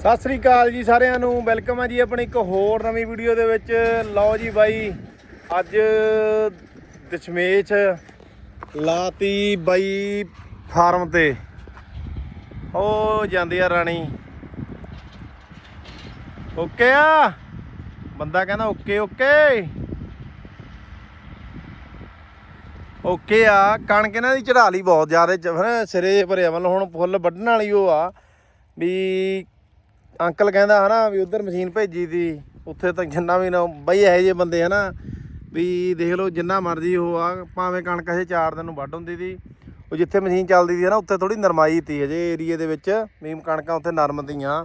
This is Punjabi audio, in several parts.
ਸਤਿ ਸ੍ਰੀ ਅਕਾਲ ਜੀ ਸਾਰਿਆਂ ਨੂੰ, ਵੈਲਕਮ ਆ ਜੀ ਆਪਣੀ ਇੱਕ ਹੋਰ ਨਵੀਂ ਵੀਡੀਓ ਦੇ ਵਿੱਚ। ਲਓ ਜੀ ਬਾਈ, ਅੱਜ ਦਸ਼ਮੇਸ਼ ਲਾਤੀ ਬਾਈ ਫਾਰਮ ਤੇ। ਉਹ ਜਾਂਦੀ ਆ ਰਾਣੀ। ਓਕੇ ਆ? ਬੰਦਾ ਕਹਿੰਦਾ ਓਕੇ ਓਕੇ। ਓਕੇ ਆ, ਕਣਕ ਇਹਨਾਂ ਦੀ ਚੜਾ ਲਈ ਬਹੁਤ ਜ਼ਿਆਦਾ ਚ- ਫਿਰ ਸਿਰੇ ਭਰਿਆ, ਮਤਲਬ ਹੁਣ ਫੁੱਲ ਵੱਢਣ ਵਾਲੀ ਉਹ ਆ, ਵੀ ਅੰਕਲ ਕਹਿੰਦਾ ਹਨਾ ਵੀ ਉਧਰ ਮਸ਼ੀਨ ਭੇਜੀ ਦੀ, ਉੱਥੇ ਤਾਂ ਜਿੰਨਾ ਵੀ ਨਾ ਬਈ ਇਹੋ ਜਿਹੇ ਬੰਦੇ ਹਨਾ, ਵੀ ਦੇਖ ਲਓ ਜਿੰਨਾ ਮਰਜ਼ੀ ਹੋ ਆ, ਭਾਵੇਂ ਕਣਕ ਅਜੇ 4 ਦਿਨ ਨੂੰ ਵੱਢ ਹੁੰਦੀ ਸੀ, ਉਹ ਜਿੱਥੇ ਮਸ਼ੀਨ ਚੱਲਦੀ ਸੀ ਨਾ ਉੱਥੇ ਥੋੜੀ ਨਰਮਾਈ ਤੀ ਅਜੇ ਏਰੀਏ ਦੇ ਵਿੱਚ, ਵੀ ਕਣਕਾਂ ਉੱਥੇ ਨਰਮ ਦੀਆਂ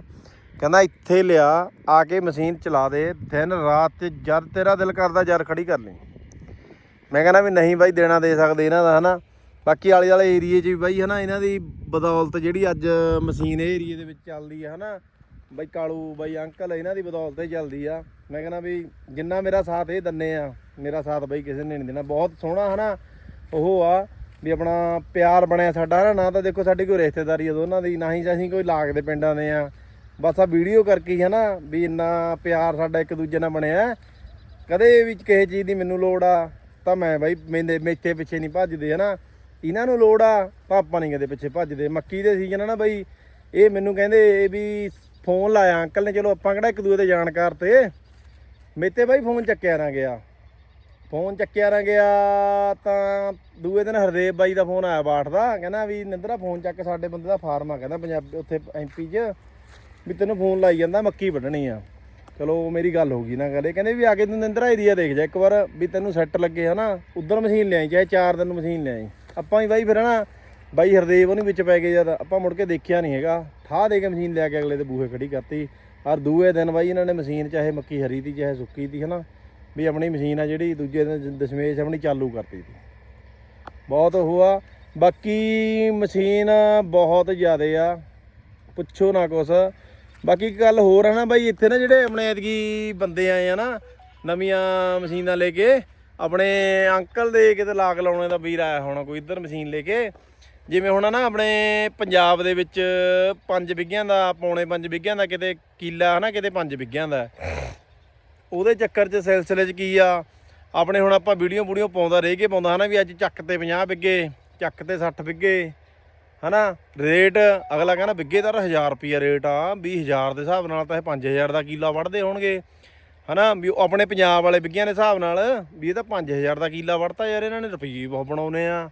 ਕਹਿੰਦਾ ਇੱਥੇ ਲਿਆ, ਆ ਕੇ ਮਸ਼ੀਨ ਚਲਾ ਦੇ, ਦਿਨ ਰਾਤ ਤੇ ਜਦ ਤੇਰਾ ਦਿਲ ਕਰਦਾ ਜਦ ਖੜੀ ਕਰ ਲਈ। ਮੈਂ ਕਹਿੰਦਾ ਵੀ ਨਹੀਂ ਬਾਈ, ਦੇਣਾ ਦੇ ਸਕਦੇ ਇਹਨਾਂ ਦਾ ਹਨਾ। ਬਾਕੀ ਆਲੇ ਵਾਲੇ ਏਰੀਏ 'ਚ ਵੀ ਬਾਈ ਹਨਾ, ਇਹਨਾਂ ਦੀ ਬਦੌਲਤ ਜਿਹੜੀ ਅੱਜ ਮਸ਼ੀਨ ਇਹ ਏਰੀਏ ਦੇ ਵਿੱਚ ਚੱਲਦੀ ਹੈ ਹਨਾ ਬਾਈ ਕਾਲੂ, ਬਾਈ ਅੰਕਲ, ਇਹਨਾਂ ਦੀ ਬਦੌਲਤ ਹੀ ਚੱਲਦੀ ਆ। ਮੈਂ ਕਹਿੰਦਾ ਵੀ ਜਿੰਨਾ ਮੇਰਾ ਸਾਥ ਇਹ ਦੰਨੇ ਆ, ਮੇਰਾ ਸਾਥ ਬਾਈ ਕਿਸੇ ਨੇ ਨਹੀਂ ਦੇਣਾ। ਬਹੁਤ ਸੋਹਣਾ ਹਨਾ, ਉਹ ਆ ਵੀ ਆਪਣਾ ਪਿਆਰ ਬਣਿਆ ਸਾਡਾ ਹਨਾ ਨਾ ਤਾਂ ਦੇਖੋ ਸਾਡੀ ਕੋਈ ਰਿਸ਼ਤੇਦਾਰੀ ਆ ਦੋਨਾਂ ਦੀ, ਨਾ ਹੀ ਅਸੀਂ ਕੋਈ ਲਾਗ ਦੇ ਪਿੰਡਾਂ ਦੇ ਆ। ਬਸ ਆ ਵੀਡੀਓ ਕਰਕੇ ਹੀ ਹਨਾ, ਵੀ ਇੰਨਾ ਪਿਆਰ ਸਾਡਾ ਇੱਕ ਦੂਜੇ ਨਾਲ ਬਣਿਆ। ਕਦੇ ਵੀ ਕਿਸੇ ਚੀਜ਼ ਦੀ ਮੈਨੂੰ ਲੋੜ ਆ, ਤਾਂ ਮੈਂ ਬਾਈ ਮੈਨੇ ਮੇਥੇ ਪਿੱਛੇ ਨਹੀਂ ਭੱਜਦੇ ਹਨਾ। ਇਹਨਾਂ ਨੂੰ ਲੋੜ ਆ ਪਾਪਾ ਨਹੀਂ ਕਦੇ ਪਿੱਛੇ ਭੱਜਦੇ। ਮੱਕੀ ਦੇ ਸੀਜ਼ਨ ਆ ਨਾ ਬਾਈ, ਇਹ ਮੈਨੂੰ ਕਹਿੰਦੇ ਵੀ ਫੋਨ ਲਾਇਆ, ਅੰਕਲ ਨੇ ਚਲੋ ਆਪਾਂ ਕਿਹੜਾ ਇੱਕ ਦੂਜੇ ਦੇ ਜਾਣਕਾਰ ਤੇ। ਮੇਤੇ ਬਾਈ ਫੋਨ ਚੱਕਿਆ ਨਾ ਗਿਆ ਫੋਨ ਚੱਕਿਆ ਨਾ ਗਿਆ ਤਾਂ ਦੂਏ ਦਿਨ ਹਰਦੇਵ ਬਾਈ ਦਾ ਫੋਨ ਆਇਆ ਬਾਠ ਦਾ, ਕਹਿੰਦਾ ਵੀ ਨਿੰਦਰਾ ਫੋਨ ਚੱਕ ਸਾਡੇ ਬੰਦੇ ਦਾ ਫਾਰਮ ਆ, ਕਹਿੰਦਾ ਪੰਜਾਬ ਉੱਥੇ ਐਮਪੀ 'ਚ, ਵੀ ਤੈਨੂੰ ਫੋਨ ਲਾਈ ਜਾਂਦਾ, ਮੱਕੀ ਵੱਢਣੀ ਆ। ਚਲੋ ਮੇਰੀ ਗੱਲ ਹੋ ਗਈ ਨਾ ਕਦੇ ਕਹਿੰਦੇ ਵੀ ਆ ਕੇ ਤੂੰ ਨਿੰਦਰਾ ਏਰੀਆ ਦੇਖ ਜਾ ਇੱਕ ਵਾਰ ਵੀ ਤੈਨੂੰ ਸੈੱਟ ਲੱਗੇ ਹਨਾ, ਉਧਰ ਮਸ਼ੀਨ ਲਿਆਈ, ਚਾਹੇ 4 ਦਿਨ ਨੂੰ ਮਸ਼ੀਨ ਲਿਆਈ। ਆਪਾਂ ਹੀ ਬਾਈ ਫਿਰ ਹਨਾ ਬਾਈ ਹਰਦੇਵ, ਉਹਨੂੰ ਵਿੱਚ ਪੈ ਗਏ ਜਦ ਆਪਾਂ ਮੁੜ ਕੇ ਦੇਖਿਆ ਨਹੀਂ ਹੈਗਾ। ਠਾਹ ਦੇ ਕੇ ਮਸ਼ੀਨ ਲੈ ਕੇ ਅਗਲੇ ਦੇ ਬੂਹੇ ਖੜੀ ਕਰਤੀ। ਔਰ ਦੂਏ ਦਿਨ ਬਾਈ ਇਹਨਾਂ ਨੇ ਮਸ਼ੀਨ ਚਾਹੇ ਮੱਕੀ ਹਰੀ ਤੀ ਚਾਹੇ ਸੁੱਕੀ ਤੀ ਹਨਾ, ਵੀ ਆਪਣੀ ਮਸ਼ੀਨ ਆ ਜਿਹੜੀ ਦੂਜੇ ਦਿਨ ਦਸ਼ਮੇਸ਼ ਆਪਣੀ ਚਾਲੂ ਕਰਤੀ ਤੀ ਬਹੁਤ ਹੋਆ ਬਾਕੀ ਮਸ਼ੀਨ ਬਹੁਤ ਜ਼ਿਆਦੇ ਆ। ਪੁੱਛੋ ਨਾ ਕੁਛ। ਬਾਕੀ ਇੱਕ ਗੱਲ ਹੋਰ ਆ ਨਾ ਬਾਈ, ਇੱਥੇ ਨਾ ਜਿਹੜੇ ਆਪਣੇ ਐਤਕੀ ਬੰਦੇ ਆਏ ਆ ਨਾ, ਨਵੀਆਂ ਮਸ਼ੀਨਾਂ ਲੈ ਕੇ, ਆਪਣੇ ਅੰਕਲ ਦੇ ਕਿਤੇ ਲਾਗ ਲਾਉਣੇ ਦਾ ਵੀਰ ਆਇਆ ਹੋਣਾ, ਕੋਈ ਇੱਧਰ ਮਸ਼ੀਨ ਲੈ ਕੇ। ਜਿਵੇਂ ਹੁਣ ਨਾ ਆਪਣੇ ਪੰਜਾਬ ਦੇ ਵਿੱਚ 5 ਵਿਗਿਆਂ ਦਾ, ਪੌਣੇ 5 ਵਿਗਿਆਂ ਦਾ, ਕਿਤੇ ਕੀਲਾ ਹਨਾ, ਕਿਤੇ 5 ਵਿਗਿਆਂ ਦਾ। ਉਹਦੇ ਚੱਕਰ 'ਚ ਸਿਲਸਿਲੇ 'ਚ ਕੀ ਆ? ਆਪਣੇ ਹੁਣ ਆਪਾਂ ਵੀਡੀਓ ਵੀਡੀਓ ਪਾਉਂਦਾ, ਰਹਿ ਕੇ ਪਾਉਂਦਾ ਹਨਾ ਵੀ ਅੱਜ ਚੱਕ ਤੇ 50 ਵਿੱਗੇ, ਚੱਕ ਤੇ 60 ਵਿੱਗੇ, ਹਨਾ? ਰੇਟ ਅਗਲਾ ਕਹਿੰਦਾ ਵਿੱਗੇ ਦਾ 1000 ਰੁਪਿਆ ਰੇਟ ਆ 20000 ਦੇ ਹਿਸਾਬ ਨਾਲ ਤਾਂ ਇਹ 5000 ਦਾ ਕਿਲਾ ਵੜਦੇ ਹੋਣਗੇ, ਹਨਾ? ਵੀ ਆਪਣੇ ਪੰਜਾਬ ਵਾਲੇ ਵਿੱਗਿਆਂ ਦੇ ਹਿਸਾਬ ਨਾਲ ਵੀ ਇਹ ਤਾਂ 5000 ਦਾ ਕਿਲਾ ਵੜਤਾ ਯਾਰ, ਇਹਨਾਂ ਨੇ ਰੁਪਈਏ ਬਹੁਤ ਬਣਾਉਨੇ ਆ।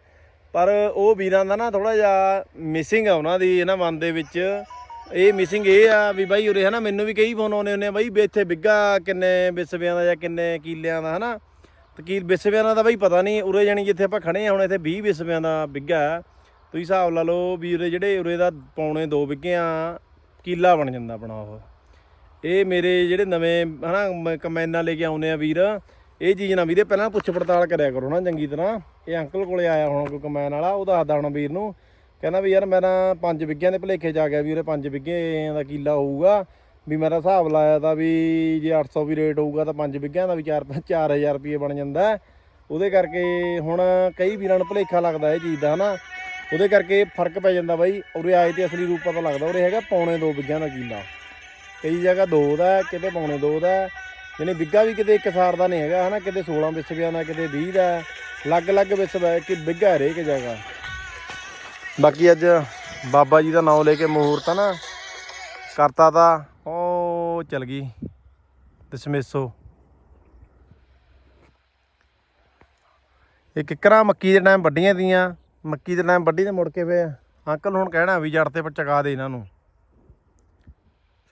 ਪਰ ਉਹ ਵੀਰਾਂ ਦਾ ਨਾ ਥੋੜਾ ਜਿਹਾ ਮਿਸਿੰਗ ਆ ਉਹਨਾਂ ਦੀ, ਇਹਨਾਂ ਮਨ ਦੇ ਵਿੱਚ। ਇਹ ਮਿਸਿੰਗ ਇਹ ਆ ਵੀ ਬਾਈ ਉਰੇ ਹਨਾ ਮੈਨੂੰ ਵੀ ਕਈ ਫੋਨ ਆਉਨੇ ਹੁੰਦੇ ਆ, ਬਾਈ ਇੱਥੇ ਬਿੱਗਾ ਕਿੰਨੇ ਵਿਸਵਿਆਂ ਦਾ ਜਾਂ ਕਿੰਨੇ ਕੀਲਿਆਂ ਦਾ ਹਨਾ। ਤੇ ਕੀ ਵਿਸਵਿਆਂ ਦਾ ਤਾਂ ਬਾਈ ਪਤਾ ਨਹੀਂ, ਉਰੇ ਜਾਣੀ ਜਿੱਥੇ ਆਪਾਂ ਖੜੇ ਆ, ਹੁਣ ਇੱਥੇ 20 ਵਿਸਵਿਆਂ ਦਾ ਬਿੱਗਾ ਤੁਸੀਂ ਹਿਸਾਬ ਲਾ ਲਓ ਵੀ ਉਰੇ ਜਿਹੜੇ ਉਰੇ ਦਾ ਪੌਣੇ 2 ਵਿੱਗਿਆਂ ਕੀਲਾ ਬਣ ਜਾਂਦਾ ਆਪਣਾ ਉਹ। ਇਹ ਮੇਰੇ ਜਿਹੜੇ ਨਵੇਂ ਹਨਾ ਮ- ਕਮੈਨਾਂ ਲੈ ਕੇ ਆਉਨੇ ਆ ਵੀਰ ਇਹ ਚੀਜ਼ ਨਾ ਵੀਰੇ ਪਹਿਲਾਂ ਪੁੱਛ ਪੜਤਾਲ ਕਰਿਆ ਕਰੋ ਨਾ ਚੰਗੀ ਤਰ੍ਹਾਂ। ਇਹ ਅੰਕਲ ਕੋਲੇ ਆਇਆ ਹੁਣ ਕੋਈ ਕਮੈਨ ਵਾਲਾ, ਉਹ ਦੱਸਦਾ ਹੁਣ ਵੀਰ ਨੂੰ। ਕਹਿੰਦਾ ਵੀ ਯਾਰ ਮੇਰਾ 5 ਵਿੱਗਿਆਂ ਦੇ ਭਲੇਖੇ ਜਾ ਗਿਆ ਵੀ ਉਹਦੇ 5 ਵਿੱਗੇ ਦਾ ਕੀਲਾ ਹੋਊਗਾ। ਵੀ ਮੇਰਾ ਹਿਸਾਬ ਲਾਇਆ ਤਾਂ ਵੀ ਜੇ 800 ਵੀ ਰੇਟ ਹੋਊਗਾ ਤਾਂ 5 ਵਿੱਗਿਆਂ ਦਾ ਵੀ 4 4000 ਰੁਪਏ ਬਣ ਜਾਂਦਾ ਉਹਦੇ ਕਰਕੇ ਹੁਣ ਕਈ ਵੀਰਾਂ ਨੂੰ ਭਲੇਖਾ ਲੱਗਦਾ ਇਹ ਚੀਜ਼ ਦਾ, ਹਨਾ। ਉਹਦੇ ਕਰਕੇ ਫ਼ਰਕ ਪੈ ਜਾਂਦਾ ਬਾਈ। ਉਰੇ ਆਏ ਤੇ ਅਸਲੀ ਰੂਪ ਪਤਾ ਲੱਗਦਾ, ਉਰੇ ਹੈਗਾ ਪੌਣੇ 2 ਵਿੱਗਿਆਂ ਦਾ ਕੀਲਾ। ਕਈ ਜਗ੍ਹਾ 2 ਦਾ ਕਿਤੇ ਪੌਣੇ 2 ਦਾ ਯਾਨੀ ਵਿੱਗਾ ਵੀ ਕਿਤੇ ਇੱਕ ਸਾਰ ਦਾ ਨਹੀਂ ਹੈਗਾ, ਹਨਾ? ਕਿਤੇ 16 ਵਿਸਵਿਆਂ ਦਾ ਕਿਤੇ 20 ਦਾ ਅਲੱਗ-ਅਲੱਗ ਵਿਸਵ ਹੈ ਕਿ ਵਿੱਗਾ ਹਰੇਕ ਜਗ੍ਹਾ। ਬਾਕੀ ਅੱਜ ਬਾਬਾ ਜੀ ਦਾ ਨਾਮ ਲੈ ਕੇ ਮਹੂਰਤ ਆ ਨਾ। ਕਰਤਾ ਤਾਂ ਉਹ ਚਲ ਗਈ। ਦਸ਼ਮੇਸ਼ੋ। ਇਹ ਕਿਕਰਾਂ ਮੱਕੀ ਦੇ ਟਾਈਮ ਵੱਡੀਆਂ ਦੀਆਂ, ਮੱਕੀ ਦੇ ਟਾਈਮ ਵੱਡੀ ਤੇ ਮੁੜ ਕੇ ਫੇ ਅੰਕਲ ਹੁਣ ਕਹਿਣਾ ਵੀ ਜੜ ਤੇ ਪਰ ਚਕਾ ਦੇ ਇਹਨਾਂ ਨੂੰ।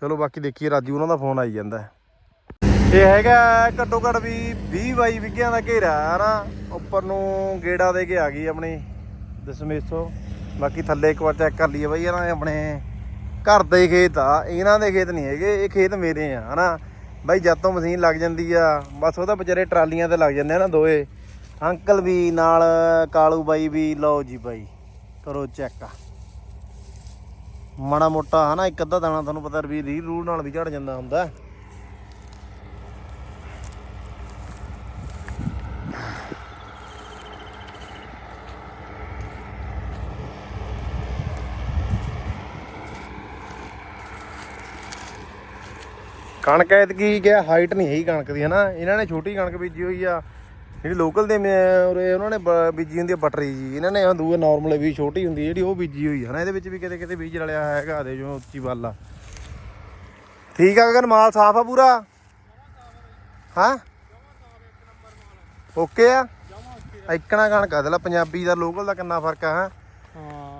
ਚਲੋ ਬਾਕੀ ਦੇਖੀਏ, ਰਾਜੂ ਉਹਨਾਂ ਦਾ ਫੋਨ ਆਈ ਜਾਂਦਾ। ਇਹ ਹੈਗਾ ਘੱਟੋ ਘੱਟ ਵੀ 20 ਬਾਈ ਵਿਗਿਆਂ ਦਾ ਘੇਰਾ ਹੈ ਨਾ। ਉੱਪਰ ਨੂੰ ਗੇੜਾ ਦੇ ਕੇ ਆ ਗਈ ਆਪਣੀ ਦਸ਼ਮੇਸ਼ੋ। ਬਾਕੀ ਥੱਲੇ ਇੱਕ ਵਾਰ ਚੈੱਕ ਕਰ ਲਈਏ ਬਾਈ, ਇਹਨਾਂ ਦੇ ਆਪਣੇ ਘਰ ਦੇ ਖੇਤ ਆ। ਇਹਨਾਂ ਦੇ ਖੇਤ ਨਹੀਂ ਹੈਗੇ, ਇਹ ਖੇਤ ਮੇਰੇ ਆ, ਹਨਾ। ਬਾਈ, ਜਦ ਤੋਂ ਮਸ਼ੀਨ ਲੱਗ ਜਾਂਦੀ ਆ, ਬਸ ਉਹਦਾ ਵਿਚਾਰੇ ਟਰਾਲੀਆਂ ਤੇ ਲੱਗ ਜਾਂਦੇ ਆ ਨਾ ਦੋਏ। ਅੰਕਲ ਵੀ ਨਾਲ, ਕਾਲੂ ਬਾਈ ਵੀ, ਲਓ ਜੀ ਬਾਈ, ਕਰੋ ਚੈੱਕ ਮਾੜਾ ਮੋਟਾ, ਹਨਾ, ਇੱਕ ਅੱਧਾ ਦਾਣਾ ਤੁਹਾਨੂੰ ਪਤਾ ਵੀ ਰੀਲ ਰੂਲ ਨਾਲ ਵੀ ਝੜ ਜਾਂਦਾ ਹੁੰਦਾ। ਕਣਕ ਐਤਕੀ ਗਿਆ ਹਾਈਟ ਨਹੀਂ ਹੈਗੀ ਕਣਕ ਦੀ, ਹਨਾ? ਇਹਨਾਂ ਨੇ ਛੋਟੀ ਕਣਕ ਬੀਜੀ ਹੋਈ ਆ। ਜਿਹੜੀ ਲੋਕਲ ਦੇ ਉਰੇ ਉਹਨਾਂ ਨੇ ਬੀਜੀ ਹੁੰਦੀ ਆ ਬਟਰੀ ਜੀ। ਇਹਨਾਂ ਨੇ ਉਹ ਦੂਏ ਨਾਰਮਲ ਵੀ ਛੋਟੀ ਹੁੰਦੀ ਜਿਹੜੀ ਉਹ ਬੀਜੀ ਹੋਈ ਆ, ਹਨਾ? ਇਹਦੇ ਵਿੱਚ ਵੀ ਕਿਤੇ ਕਿਤੇ ਬੀਜ ਰਲਿਆ ਹੈਗਾ, ਦੇ ਜੋ ਉੱਚੀ ਵੱਲ ਆ। ਠੀਕ ਆ ਅਗਰ ਮਾਲ ਸਾਫ਼ ਆ ਪੂਰਾ? ਹਾਂ? ਓਕੇ ਆ? ਇਕਣਾ ਕਣਕ ਆ ਦੇ ਪੰਜਾਬੀ ਦਾ ਲੋਕਲ ਦਾ ਕਿੰਨਾ ਫ਼ਰਕ ਆ, ਹੈਂ?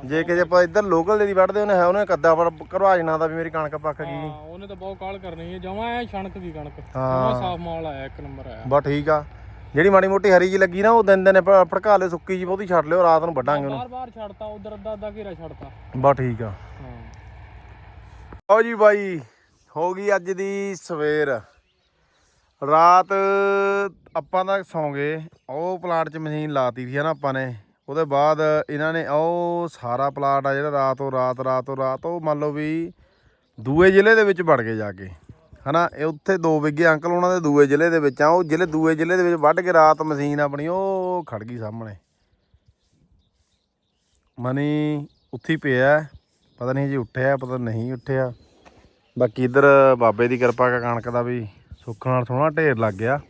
ਜੇ ਕਿਤੇ ਆਪਾਂ ਇੱਧਰ ਲੋਕਲ ਦੇ ਦੀ ਵੱਢਦੇ ਉਹਨੇ ਹੈ ਉਹਨੇ ਕੱਦਾ ਪਰ ਕਰਵਾ ਜਣਾ ਦਾ ਵੀ ਮੇਰੀ ਕਣਕ ਪੱਕ ਗਈ। ਹਾਂ, ਉਹਨੇ ਤਾਂ ਬਹੁਤ ਕਾਲ ਕਰਨੀ ਹੈ ਜਮਾ ਐ ਛਣਕ ਦੀ ਕਣਕ। ਹਾਂ। ਸਾਫ਼ ਮਾਲ ਆਇਆ ਇੱਕ ਨੰਬਰ ਆਇਆ। ਬਸ ਠੀਕ ਆ। ਜਿਹੜੀ ਮਾੜੀ ਮੋਟੀ ਹਰੀ ਜੀ ਲੱਗੀ ਨਾ ਉਹ ਦਿਨ ਦਿਨ ਭੜਕਾ ਲਿਓ ਸੁੱਕੀ ਜੀ ਬਹੁਤੀ ਛੱਡ ਲਿਓ ਰਾਤ ਨੂੰ ਵੱਢਾਂਗੇ ਉਹਨੂੰ। ਬਾਰ ਬਾਰ ਛੱਡਤਾ ਉਧਰ ਅੱਧਾ ਅੱਧਾ ਘੇਰਾ ਛੱਡਤਾ। ਬਸ ਠੀਕ ਆ। ਹਾਂ। ਆਓ ਜੀ ਬਾਈ ਹੋ ਗਈ ਅੱਜ ਦੀ ਸਵੇਰ। ਰਾਤ ਆਪਾਂ ਤਾਂ ਸੌਂ ਗਏ ਉਹ ਪਲਾਂਟ 'ਚ ਮਸ਼ੀਨ ਲਾਤੀ ਸੀ ਨਾ ਆਪਾਂ ਨੇ। ਉਹਦੇ ਬਾਅਦ ਇਹਨਾਂ ਨੇ, ਉਹ ਸਾਰਾ ਪਲਾਟ ਆ ਜਿਹੜਾ ਰਾਤੋਂ ਰਾਤ ਰਾਤੋਂ ਰਾਤ, ਉਹ ਮੰਨ ਲਓ ਵੀ ਦੂਏ ਜ਼ਿਲ੍ਹੇ ਦੇ ਵਿੱਚ ਵੜ ਗਏ ਜਾ ਕੇ। ਹਨਾ, ਇਹ ਉੱਥੇ ਦੋ ਵਿਗੇ ਅੰਕਲ ਉਹਨਾਂ ਦੇ ਦੂਏ ਜ਼ਿਲ੍ਹੇ ਦੇ ਵਿੱਚ ਆ, ਉਹ ਜ਼ਿਲ੍ਹੇ ਦੂਏ ਜ਼ਿਲ੍ਹੇ ਦੇ ਵਿੱਚ ਵੱਢ ਕੇ ਰਾਤ ਮਸ਼ੀਨ ਆਪਣੀ ਉਹ ਖੜ ਗਈ ਸਾਹਮਣੇ। ਮਨੀ ਉੱਥੇ ਪਿਆ, ਪਤਾ ਨਹੀਂ ਜੀ ਉੱਠਿਆ, ਪਤਾ ਨਹੀਂ ਉੱਠਿਆ। ਬਾਕੀ ਇਧਰ ਬਾਬੇ ਦੀ ਕਿਰਪਾ ਕਾ ਕਣਕ ਦਾ ਵੀ ਸੁੱਖ ਨਾਲ ਸੋਹਣਾ ਢੇਰ ਲੱਗ ਗਿਆ।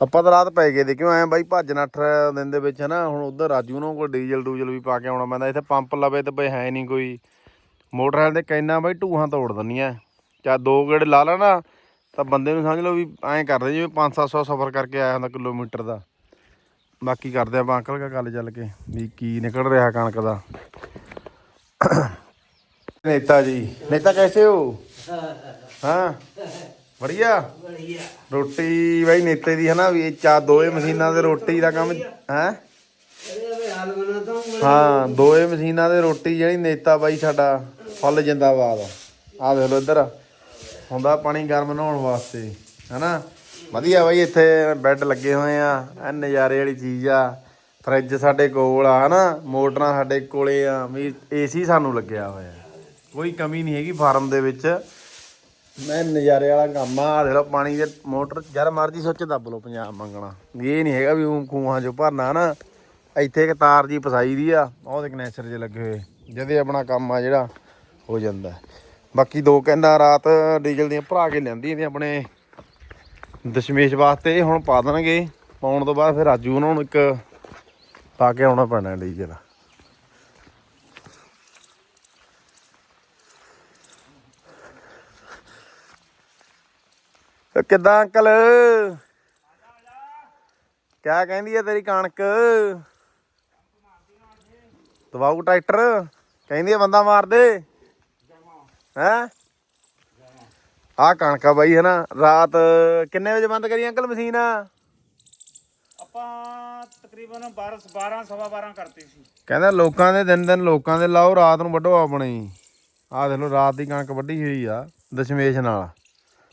ਆਪਾਂ ਤਾਂ ਰਾਤ ਪੈ ਗਏ ਦੇ ਕਿਉਂ ਐ ਬਾਈ ਭੱਜ ਨੱਠ ਦਿਨ ਦੇ ਵਿੱਚ ਹਨਾ ਹੁਣ ਉਧਰ ਰਾਜੂ ਨੂੰ ਕੋਈ ਡੀਜ਼ਲ ਡੂਜ਼ਲ ਵੀ ਪਾ ਕੇ ਆਉਣਾ ਪੈਂਦਾ ਇੱਥੇ ਪੰਪ ਲਵੇ ਤੇ ਬਈ ਹੈ ਨਹੀਂ ਕੋਈ। ਮੋਟਰਸਾਈਕਲ ਤੇ ਕੈਨਾ ਬਾਈ ਟੂਹਾਂ ਤੋੜ ਦਿੰਦੀਆਂ ਚਾ ਦੋ ਗੇੜ ਲਾ ਲੈਣਾ ਤਾਂ ਬੰਦੇ ਨੂੰ ਸਮਝ ਲਓ ਵੀ ਐਂ ਕਰਦੇ ਜਿਵੇਂ 5-700 ਸਫ਼ਰ ਕਰਕੇ ਆਇਆ ਹੁੰਦਾ ਕਿਲੋਮੀਟਰ ਦਾ। ਬਾਕੀ ਕਰਦੇ ਆਪਾਂ ਅੰਕਲ ਕਾ ਗੱਲ ਚੱਲ ਕੇ ਵੀ ਕੀ ਨਿਕਲ ਰਿਹਾ ਕਣਕ ਦਾ। ਨੇਤਾ ਜੀ ਨੇਤਾ ਕੈਸੇ ਹੋ? ਹਾਂ? ਵਧੀਆ। ਵਧੀਆ। ਰੋਟੀ ਬਾਈ ਨੇਤੇ ਦੀ ਹਨਾ ਵੀ ਇਹ ਚਾ ਦੋਏ ਮਸ਼ੀਨਾਂ ਦੇ ਰੋਟੀ ਦਾ ਕੰਮ ਹੈ? ਹਾਂ ਦੋਏ ਮਸ਼ੀਨਾਂ ਦੇ ਰੋਟੀ ਜਿਹੜੀ ਨੇਤਾ ਬਾਈ ਸਾਡਾ ਫੁੱਲ ਜਿੰਦਾਬਾਦ ਆ। ਦੇਖ ਲਓ ਇੱਧਰ ਹੁੰਦਾ ਪਾਣੀ ਗਰਮ ਨਹਾਉਣ ਵਾਸਤੇ ਹਨਾ? ਵਧੀਆ ਬਾਈ ਇੱਥੇ ਬੈੱਡ ਲੱਗੇ ਹੋਏ ਆ ਇਹ ਨਜ਼ਾਰੇ ਵਾਲੀ ਚੀਜ਼ ਆ। ਫ੍ਰਿਜ ਸਾਡੇ ਕੋਲ ਆ ਹਨਾ? ਮੋਟਰਾਂ ਸਾਡੇ ਕੋਲੇ ਆ ਵੀ ਏਸੀ ਸਾਨੂੰ ਲੱਗਿਆ ਹੋਇਆ। ਕੋਈ ਕਮੀ ਨਹੀਂ ਹੈਗੀ ਫਾਰਮ ਦੇ ਵਿੱਚ। ਮੈਂ ਨਜ਼ਾਰੇ ਵਾਲਾ ਕੰਮ ਆ, ਆਹ ਦੇਖ ਪਾਣੀ ਦੇ ਮੋਟਰ, ਜਦ ਮਰਜ਼ੀ ਸੁੱਚ ਦੱਬ ਲਓ ਪੰਜਾਬ ਮੰਗਣਾ। ਇਹ ਨਹੀਂ ਹੈਗਾ ਵੀ ਉਹ ਖੂਹਾਂ ਚੋਂ ਭਰਨਾ ਨਾ। ਇੱਥੇ ਇੱਕ ਤਾਰ ਜੀ ਫਸਾਈ ਦੀ ਆ ਉਹਦੇ ਕਨੈਕਟਰ ਜੇ ਲੱਗੇ ਹੋਏ ਜਦੇ ਆਪਣਾ ਕੰਮ ਆ ਜਿਹੜਾ, ਹੋ ਜਾਂਦਾ। ਬਾਕੀ ਦੋ ਕਹਿੰਦਾ ਰਾਤ ਡੀਜ਼ਲ ਦੀਆਂ ਭਰਾ ਕੇ ਲੈਂਦੀ ਤੇ ਆਪਣੇ ਦਸ਼ਮੇਸ਼ ਵਾਸਤੇ ਹੁਣ ਪਾ ਦੇਣਗੇ। ਪਾਉਣ ਤੋਂ ਬਾਅਦ ਫਿਰ ਰਾਜੂ ਉਹਨਾਂ ਨੂੰ ਇੱਕ ਪਾ ਕੇ ਆਉਣਾ ਪੈਣਾ ਡੀਜ਼ਲ। ਕਿੱਦਾਂ ਅੰਕਲ? ਕਿਆ ਕਹਿੰਦੀ ਹੈ ਤੇਰੀ ਕਣਕ? ਦਵਾਉ ਟਰੈਕਟਰ? ਕਹਿੰਦੀ ਹੈ ਬੰਦਾ ਮਾਰ ਦੇ ਹੈ? ਆ ਕਣਕਾ ਬਾਈ ਹੈ ਨਾ ਰਾਤ ਕਿੰਨੇ ਵਜੇ ਬੰਦ ਕਰੀ ਅੰਕਲ ਮਸ਼ੀਨ? ਆਪਾਂ ਤਕਰੀਬਨ 12 12 ਸਵਾ 12 ਕਰਤੇ ਸੀ। ਕਹਿੰਦਾ ਲੋਕਾਂ ਦੇ ਦਿਨ ਦਿਨ ਲੋਕਾਂ ਦੇ ਲਾਓ ਰਾਤ ਨੂੰ ਵੱਢੋ ਆਪਣੀ। ਆਹ ਦੇਖ ਲਓ ਰਾਤ ਦੀ ਕਣਕ ਵੱਢੀ ਹੋਈ ਆ ਦਸ਼ਮੇਸ਼ ਨਾਲ।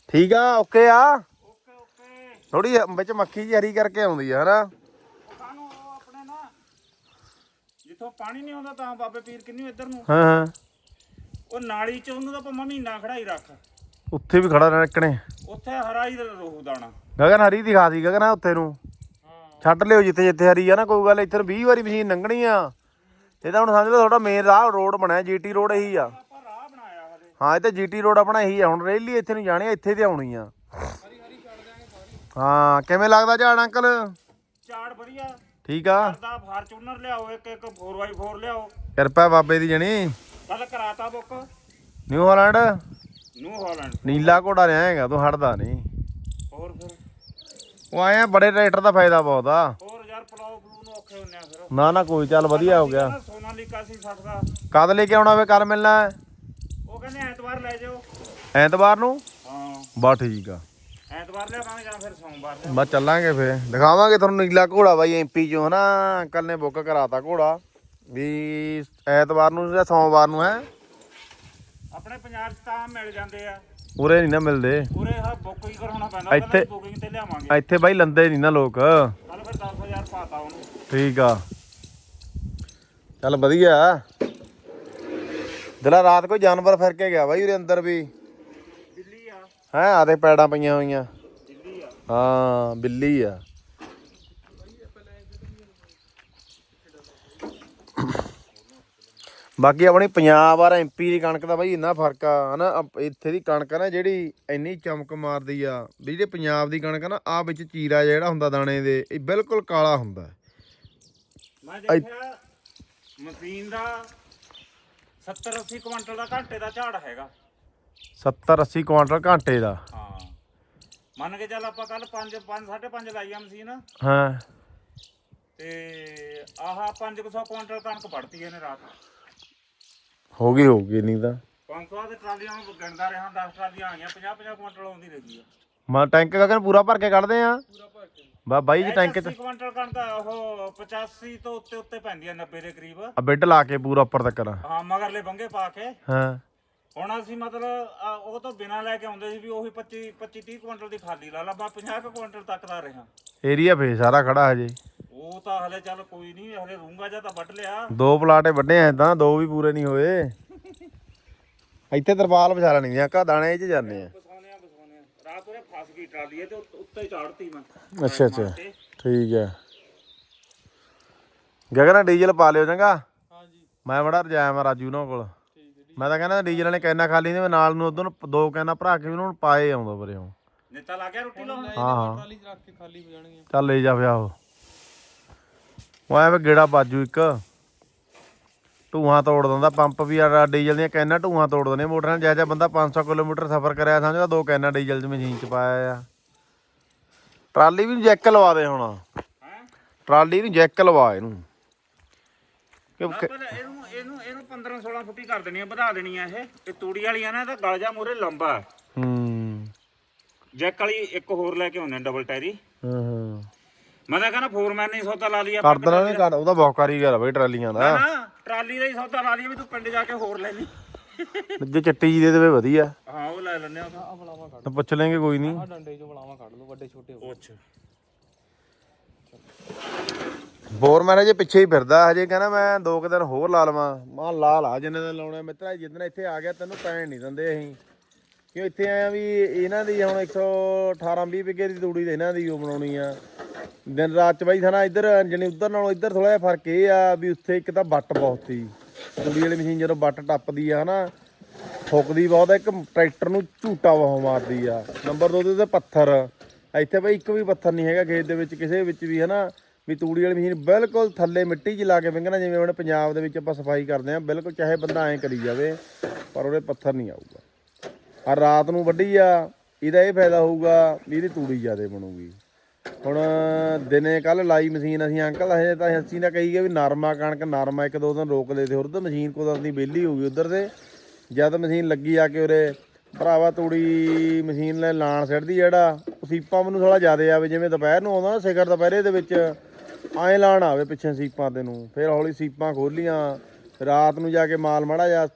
ਠੀਕ ਆ ਓਕੇ ਆ? Okay okay. ਥੋੜੀ ਵਿੱਚ ਮੱਖੀ ਜੀ ਹਰੀ ਕਰਕੇ ਆਉਂਦੀ ਆ ਹਨਾ? ਸਾਨੂੰ ਉਹ ਆਪਣੇ ਨਾ ਜਿੱਥੋਂ ਪਾਣੀ ਨਹੀਂ ਆਉਂਦਾ ਤਾਂ ਬਾਬੇ ਪੀਰ ਕਿੰਨੀ ਇੱਧਰ ਨੂੰ? ਹਾਂ ਹਾਂ। ਉਹ ਨਾਲੀ ਚ ਉਹਨੂੰ ਤਾਂ ਆਪਾਂ ਮਹੀਨਾ ਖੜਾਈ ਰੱਖ। ਉੱਥੇ ਵੀ ਖੜਾ ਰਹਿਣਾ ਇੱਕਣੇ। ਉੱਥੇ ਹਰਾ ਹੀ ਰਹੂ ਦਾਣਾ। ਗਗਨ ਹਰੀ ਦਿਖਾ ਦੀ ਗਗਨ ਉੱਥੇ ਨੂੰ। ਛੱਡ ਲਿਓ ਜਿੱਥੇ ਜਿੱਥੇ ਹਰੀ ਆ ਨਾ ਕੋਈ ਗੱਲ ਇੱਥੇ 20 ਵਾਰੀ ਮਸ਼ੀਨ ਲੰਘਣੀ ਆ। ਇਹ ਤਾਂ ਹੁਣ ਸਮਝ ਲਓ ਤੁਹਾਡਾ ਮੇਨ ਰਾਹ ਰੋਡ ਬਣਿਆ ਜੀਟੀ ਰੋਡ ਇਹੀ ਆ ਆਪਾਂ ਰਾਹ ਬਣਾਇਆ ਹਲੇ ਹਾਂ ਇਹ ਤੇ ਜੀਟੀ ਰੋਡ ਆਪਣਾ ਇਹੀ ਆ ਹੁਣ ਰੇਲੀ ਇੱਥੇ ਨੂੰ ਜਾਣੀ ਆ ਇੱਥੇ ਤੇ ਆਉਣੀ ਆ। ਹਾਂ ਕਿਵੇਂ ਲੱਗਦਾ ਝਾੜ ਅੰਕਲ? ਝਾੜ ਵਧੀਆ। ਠੀਕ ਆ? ਕਰਦਾ ਫਾਰਚੂਨਰ ਲਿਆਓ ਇੱਕ ਇੱਕ 4x4 ਲਿਆਓ। ਕਿਰਪਾ ਬਾਬੇ ਦੀ ਜਣੀ। ਕੱਲ ਕਰਾਤਾ book. New Holland? New Holland. ਨੀਲਾ ਘੋੜਾ ਰਿਹਾ ਹੈਗਾ ਤੂੰ ਹਟਦਾ ਨਹੀਂ। ਹੋਰ ਫਿਰ? ਉਹ ਆਏ ਆ ਬੜੇ ਟਰੈਕਟਰ ਦਾ ਫਾਇਦਾ ਬਹੁਤ ਆ। ਹੋਰ ਯਾਰ ਪਲਾਉ ਪਲੂ ਨੂੰ ਔਖੇ ਹੁੰਨੇ ਆ ਫਿਰ। ਨਾ ਨਾ ਕੋਈ ਚੱਲ ਵਧੀਆ ਹੋ ਗਿਆ। ਸੋਨਾਲੀਕਾ ਸੀ 60 ਦਾ। ਕਦ ਲੈ ਕੇ ਆਉਣਾ ਵੇ ਕੱਲ ਮਿਲਣਾ ਹੈ? ਉਹ ਕਹਿੰਦੇ ਐਤਵਾਰ ਲੈ ਜਾਓ ਐਤਵਾਰ ਨੂੰ? ਹਾਂ। ਬਸ ਠੀਕ ਆ। ਐਤਵਾਰ ਲਿਆਵਾਂਗੇ ਜਾਂ ਫਿਰ ਸੋਮਵਾਰ ਲਿਆਵਾਂਗੇ। ਬਸ ਚੱਲਾਂਗੇ ਫੇਰ। ਦਿਖਾਵਾਂਗੇ ਤੁਹਾਨੂੰ ਨੀਲਾ ਘੋੜਾ ਬਾਈ ਐਮਪੀ ਚੋਂ ਹਨਾ? ਅੰਕਲ ਨੇ ਬੁੱਕ ਕਰਾਤਾ ਘੋੜਾ। ਵੀ ਐਤਵਾਰ ਨੂੰ ਜਾਂ ਸੋਮਵਾਰ ਨੂੰ ਹੈ? ਆਪਣੇ ਪੰਜਾਬ 'ਚ ਤਾਂ ਮਿਲ ਜਾਂਦੇ ਆ। ਉਰੇ ਨਹੀਂ ਨਾ ਮਿਲਦੇ। ਪੂਰੇ ਹਾ ਬੁੱਕ ਹੀ ਕਰਾਉਣਾ ਪੈਂਦਾ ਇੱਥੇ- ਬੁਕਿੰਗ ਤੇ ਲਿਆਵਾਂਗੇ। ਇੱਥੇ ਬਾਈ ਲੰਦੇ ਨਹੀਂ ਨਾ ਲੋਕ। ਕੱਲ ਫਿਰ 10000 ਪਾਤਾ ਉਹਨੂੰ। ਠੀਕ ਆ। ਚੱਲ ਵਧੀਆ। ਜਿਹੜਾ ਰਾਤ ਕੋਈ ਜਾਨਵਰ ਫਿਰ ਕੇ ਗਿਆ ਬਾਈ ਉਰੇ ਅੰਦਰ ਵੀ। ਦਿੱਲੀ ਹੈ ਆਦੇ ਪੈੜਾਂ ਪਈਆਂ ਹੋਈਆਂ। ਹਾਂ, ਬਿੱਲੀ ਆ। ਬਾਕੀ ਆਪਣੀ ਪੰਜਾਬ ਔਰ ਐਮਪੀ ਦੀ ਕਣਕ ਦਾ ਬਾਈ ਇੰਨਾ ਫ਼ਰਕ ਆ, ਹਨਾ ਇੱਥੇ ਦੀ ਕਣਕ ਆ ਨਾ ਜਿਹੜੀ ਇੰਨੀ ਚਮਕ ਮਾਰਦੀ ਆ, ਵੀ ਜਿਹੜੇ ਪੰਜਾਬ ਦੀ ਕਣਕ ਆ ਨਾ ਆ ਵਿੱਚ ਚੀਰਾ ਜਿਹੜਾ ਹੁੰਦਾ ਦਾਣੇ ਦੇ, ਇਹ ਬਿਲਕੁਲ ਕਾਲਾ ਹੁੰਦਾ। ਮੈਂ ਦੇਖਿਆ, ਮਸ਼ੀਨ ਦਾ 70 80 ਕੁਇੰਟਲ ਦਾ ਘੰਟੇ ਦਾ ਝਾੜ ਹੈਗਾ। 70 80 ਕੁਆਂਟਲ ਘੰਟੇ ਦਾ। ਹਾਂ। ਮੰਨ ਕੇ ਚੱਲ ਆਪਾਂ ਕੱਲ 5 5 5.5 ਲਾਈ ਆ ਮਸ਼ੀਨ। ਹਾਂ। ਤੇ ਆਹ 500 ਕੁਇੰਟਲ ਕਣਕ ਵੜਤੀ ਇਹਨੇ ਰਾਤ। ਹੋ ਗਈ ਹੋ ਗਈ ਨਹੀਂ ਤਾਂ। 500 ਦੇ ਟਰਾਲੀਆਂ ਨੂੰ ਗਿਣਦਾ ਰਿਹਾ 10 ਟਰਾਲੀਆਂ ਆਈਆਂ 50 50 ਕੁਇੰਟਲ ਆਉਂਦੀ ਰਹੀ ਆ। ਮਾ ਟੈਂਕ ਕਗਨ ਪੂਰਾ ਭਰ ਕੇ ਕੱਢਦੇ ਆ। ਬਾ ਬਾਈ ਜੀ ਟੈਂਕ ਚ 80 ਕੁਇੰਟਲ ਕਣਕ ਉਹ 85 ਤੋਂ ਉੱਤੇ ਉੱਤੇ ਪੈਂਦੀ ਆ 90 ਦੇ ਕਰੀਬ। ਆ ਬੈੱਡ ਲਾ ਕੇ ਪੂਰਾ ਉੱਪਰ ਤੱਕ ਹਾਂ ਮਗਰਲੇ ਬੰਗੇ ਪਾ ਕੇ। ਹਾਂ। ਹੁਣ ਅਸੀਂ ਮਤਲਬ ਆ, ਉਹ ਤੋਂ ਬਿਨਾ ਲੈ ਕੇ ਆਉਂਦੇ ਸੀ ਵੀ ਉਹੀ 25 25 30 ਕੁਇੰਟਲ ਦੀ ਖਾਲੀ ਲਾ ਲਾ ਬਾ 50 ਕੁ ਕੁਇੰਟਲ ਤੱਕ ਦਾ ਰਿਹਾ। ਏਰੀਆ ਫੇ ਸਾਰਾ ਖੜਾ ਹਜੇ। ਉਹ ਤਾਂ ਹਲੇ ਚੱਲ ਕੋਈ ਨਹੀਂ ਹਲੇ ਰੂੰਗਾ ਜਾਂ ਤਾਂ ਵੱਢ ਲਿਆ। ਦੋ ਪਲਾਟੇ ਵੱਡੇ ਐ ਤਾਂ ਦੋ ਵੀ ਪੂਰੇ ਨਹੀਂ ਹੋਏ। ਇੱਥੇ ਤਰਪਾਲ ਵਿਛਾ ਲੈਣੀ ਦੀਆਂ ਕਾ ਦਾਣੇ 'ਚ ਜਾਂਦੇ ਆ। ਬਸਾਉਣੇ ਆ ਬਸਾਉਣੇ ਆ। ਰਾਤ ਉਹਨੇ ਫਸ ਗਈ ਟਰਾਲੀ ਇਹ ਤੇ ਉੱਤ- ਉੱਤੇ ਹੀ ਚਾੜਤੀ ਮੈਂ। ਅੱਛਾ ਅੱਛਾ। ਠੀਕ ਹੈ ਗਗਨਾ ਡੀਜ਼ਲ ਪਾ ਲਿਓ ਚੰਗਾ। ਹਾਂਜੀ। ਮੈਂ ਬੜਾ ਰਜਾਇਆ ਮੈਂ ਰਾਜੂ ਨਾਲ ਕੋਲ। ਮੈਂ ਤਾਂ ਕਹਿੰਦਾ ਡੀਜ਼ਲ ਵਾਲੇ ਕੈਨਾ ਖਾਲੀ ਨੇ ਨਾਲ ਨੂੰ ਨੂੰ ਦੋ ਕੈਨਾ ਭਰਾ ਕੇ ਉਹਨਾਂ ਨੂੰ ਪਾਏ ਆਉਂਦਾ ਬਰੇ ਹੁਣ ਨੇਤਾ ਲਾ ਗਿਆ ਰੋਟੀ ਲਾਉਣ? ਹਾਂ ਹਾਂ। ਟਰਾਲੀ 'ਚ ਰੱਖ ਕੇ ਖਾਲੀ ਹੋ ਜਾਣਗੀਆਂ। ਚੱਲ ਲੈ ਜਾ ਪਿਆ ਉਹ ਉਹ ਐਵੇਂ ਗੇੜਾ ਬਾਜੂ ਇੱਕ। ਢੂਆਂ ਤੋੜ ਦਿੰਦਾ ਪੰਪ ਵੀ ਆ ਡੀਜ਼ਲ ਦੀਆਂ ਕੈਨਾਂ ਢੂਆਂ ਤੋੜ ਦਿੰਦੇ ਮੋਟਰ ਨਾਲ ਜਿਹਾ ਬੰਦਾ 500 ਕਿਲੋਮੀਟਰ ਸਫ਼ਰ ਕਰਿਆ ਸਮਝਦਾ ਦੋ ਕੈਨਾਂ ਡੀਜ਼ਲ ਦੀ ਮਸ਼ੀਨ ਚ ਪਾਇਆ ਆ। ਟਰਾਲੀ ਵੀ ਜੈਕ ਲਵਾ ਦੇ ਹੁਣ। ਹੈ? ਟਰਾਲੀ ਨੂੰ ਜੈਕ ਲਵਾ ਇਹਨੂੰ। ਕਿਉਂਕਿ ਪਰ ਇਹਨੂੰ ਇਹਨੂੰ ਇਹਨੂੰ 15 16 ਫੁੱਟੀ ਕਰ ਦੇਣੀ ਆ ਵਧਾ ਦੇਣੀ ਆ ਇਹ। ਇਹ ਤੂੜੀ ਵਾਲੀਆਂ ਨਾ ਇਹਦਾ ਗਲ ਜਾ ਮੂਰੇ ਲੰਬਾ ਹੈ। ਹੂੰ। ਜੈਕ ਵਾਲੀ ਇੱਕ ਹੋਰ ਲੈ ਕੇ ਆਉਂਦੇ ਡਬਲ ਟਾਇਰੀ। ਹਾਂ ਹਾਂ। ਮੈਂ ਤਾਂ ਕਹਿੰਦਾ ਫੋਰਮੈਨ ਨੇ ਹੀ ਸੌਦਾ ਲਾ ਲਿਆ ਕਰ ਦੇਣਾ ਨਹੀਂ ਕਰ ਉਹਦਾ ਬਹੁਤ ਕਾਰੀਗਰ ਆ ਬਈ ਟਰਾਲੀਆਂ ਦਾ। ਨਾ ਟਰਾਲੀ ਦਾ ਹੀ ਸੌਦਾ ਲਾ ਲਿਆ ਵੀ ਤੂੰ ਪਿੰਡ ਜਾ ਕੇ ਹੋਰ ਲੈ ਲਈ। ਜੇ ਚੱਟੀ ਜੀ ਦੇ ਦੇਵੇ ਵਧੀਆ। ਹਾਂ ਉਹ ਲੈ ਲੈਣੇ ਆ। ਆ ਬਲਾਵਾ ਕੱਢ ਤਾਂ ਪੁੱਛ ਲੈਂਗੇ ਕੋਈ ਨਹੀਂ। ਆ ਡੰਡੇ 'ਚੋਂ ਬਲਾਵਾ ਕੱਢ ਲਓ ਵੱਡੇ ਛੋਟੇ ਹੋ ਪੁੱਛ ਬੋਰ ਮਾਰੇ ਜੇ ਪਿੱਛੇ ਹੀ ਫਿਰਦਾ, ਹਜੇ ਕਹਿੰਦਾ ਮੈਂ ਦੋ ਕੁ ਦਿਨ ਹੋਰ ਲਾ ਲਵਾਂ। ਮਾਂ ਲਾ ਲਾ, ਜਿੰਨੇ ਦਿਨ ਲਾਉਣਾ ਮਿੱਤਰਾ ਜਿੱਦਣ ਇੱਥੇ ਆ ਗਿਆ, ਤੈਨੂੰ ਪੈਣ ਨਹੀਂ ਦਿੰਦੇ ਅਸੀਂ। ਕਿਉਂ ਇੱਥੇ ਆਇਆ ਵੀ ਇਹਨਾਂ ਦੀ ਹੁਣ 118 20 ਵਿਗੇ ਦੀ ਤੂੜੀ ਤੇ ਇਹਨਾਂ ਦੀ ਉਹ ਬਣਾਉਣੀ ਆ। ਦਿਨ ਰਾਤ ਚ ਬਾਈ ਥਾਣਾ ਇੱਧਰ, ਜਣੀ ਉੱਧਰ ਨਾਲੋਂ ਇੱਧਰ ਥੋੜਾ ਜਿਹਾ ਫ਼ਰਕ ਇਹ ਆ ਵੀ ਉੱਥੇ ਇੱਕ ਤਾਂ ਵੱਟ ਬਹੁਤ ਸੀ। ਤੂੜੀ ਵਾਲੀ ਮਸ਼ੀਨ ਜਦੋਂ ਵੱਟ ਟੱਪਦੀ ਆ, ਹਨਾ, ਫੁੱਕਦੀ ਬਹੁਤ ਇੱਕ ਟਰੈਕਟਰ ਨੂੰ ਝੂਟਾ ਵਾਹ ਮਾਰਦੀ ਆ। ਨੰਬਰ 2 ਤੇ ਉਹਦੇ ਪੱਥਰ। ਇੱਥੇ ਬਈ ਇੱਕ ਵੀ ਪੱਥਰ ਨਹੀਂ ਹੈਗਾ ਖੇਤ ਦੇ ਵਿੱਚ, ਕਿਸੇ ਵਿੱਚ ਵੀ, ਹਨਾ। ਵੀ ਤੂੜੀ ਵਾਲੀ ਮਸ਼ੀਨ ਬਿਲਕੁਲ ਥੱਲੇ ਮਿੱਟੀ 'ਚ ਲਾ ਕੇ ਵਿੰਗਣਾ ਜਿਵੇਂ ਹੁਣ ਪੰਜਾਬ ਦੇ ਵਿੱਚ ਆਪਾਂ ਸਫ਼ਾਈ ਕਰਦੇ ਆ ਬਿਲਕੁਲ ਚਾਹੇ ਬੰਦਾ ਐਂ ਕਰੀ ਜਾਵੇ, ਪਰ ਉਹਦੇ ਪੱਥਰ ਨਹੀਂ ਆਊਗਾ। ਆ ਰਾਤ ਨੂੰ ਵੱਢੀ ਆ, ਇਹਦਾ ਇਹ ਫਾਇਦਾ ਹੋਊਗਾ ਵੀ ਇਹਦੀ ਤੂੜੀ ਜ਼ਿਆਦਾ ਬਣੂਗੀ। ਹੁਣ ਦਿਨੇ ਕੱਲ ਲਾਈ ਮਸ਼ੀਨ ਅਸੀਂ, ਅੰਕਲ ਹਜੇ ਤਾਂ ਅਸੀਂ ਤਾਂ ਕਹੀ ਗਏ ਵੀ ਨਰਮਾ ਕਣਕ, ਨਰਮਾ ਇੱਕ ਦੋ ਦਿਨ ਰੋਕ ਦੇ ਤੇ ਉਧਰ ਮਸ਼ੀਨ ਕੁਦਰਤੀ ਵਿਹਲੀ ਹੋ ਗਈ ਉਧਰ ਤੇ। ਜਦ ਮਸ਼ੀਨ ਲੱਗੀ ਆ ਕੇ ਉਰੇ, ਭਰਾਵਾ ਤੂੜੀ ਮਸ਼ੀਨ ਲੈ ਲਾਣ ਸਿੱਟਦੀ ਜਿਹੜਾ ਉਹ ਸੀਪਾਂ ਮੈਨੂੰ ਥੋੜਾ ਜ਼ਿਆਦਾ ਆਵੇ ਜਿਵੇਂ ਦੁਪਹਿਰ ਨੂੰ ਆਉਂਦਾ ਨਾ ਸਿਖਰ ਦੁਪਹਿਰੇ ਦੇ ਵਿੱਚ ਐਂ ਲਾਣ ਆਵੇ ਪਿੱਛੇ ਸੀਪਾਂ ਤੇ ਨੂੰ। ਫਿਰ ਹੌਲੀ ਸੀਪਾਂ ਖੋਲੀਆਂ ਰਾਤ ਨੂੰ ਜਾ ਕੇ ਮਾਲ ਮਾੜਾ ਜਾ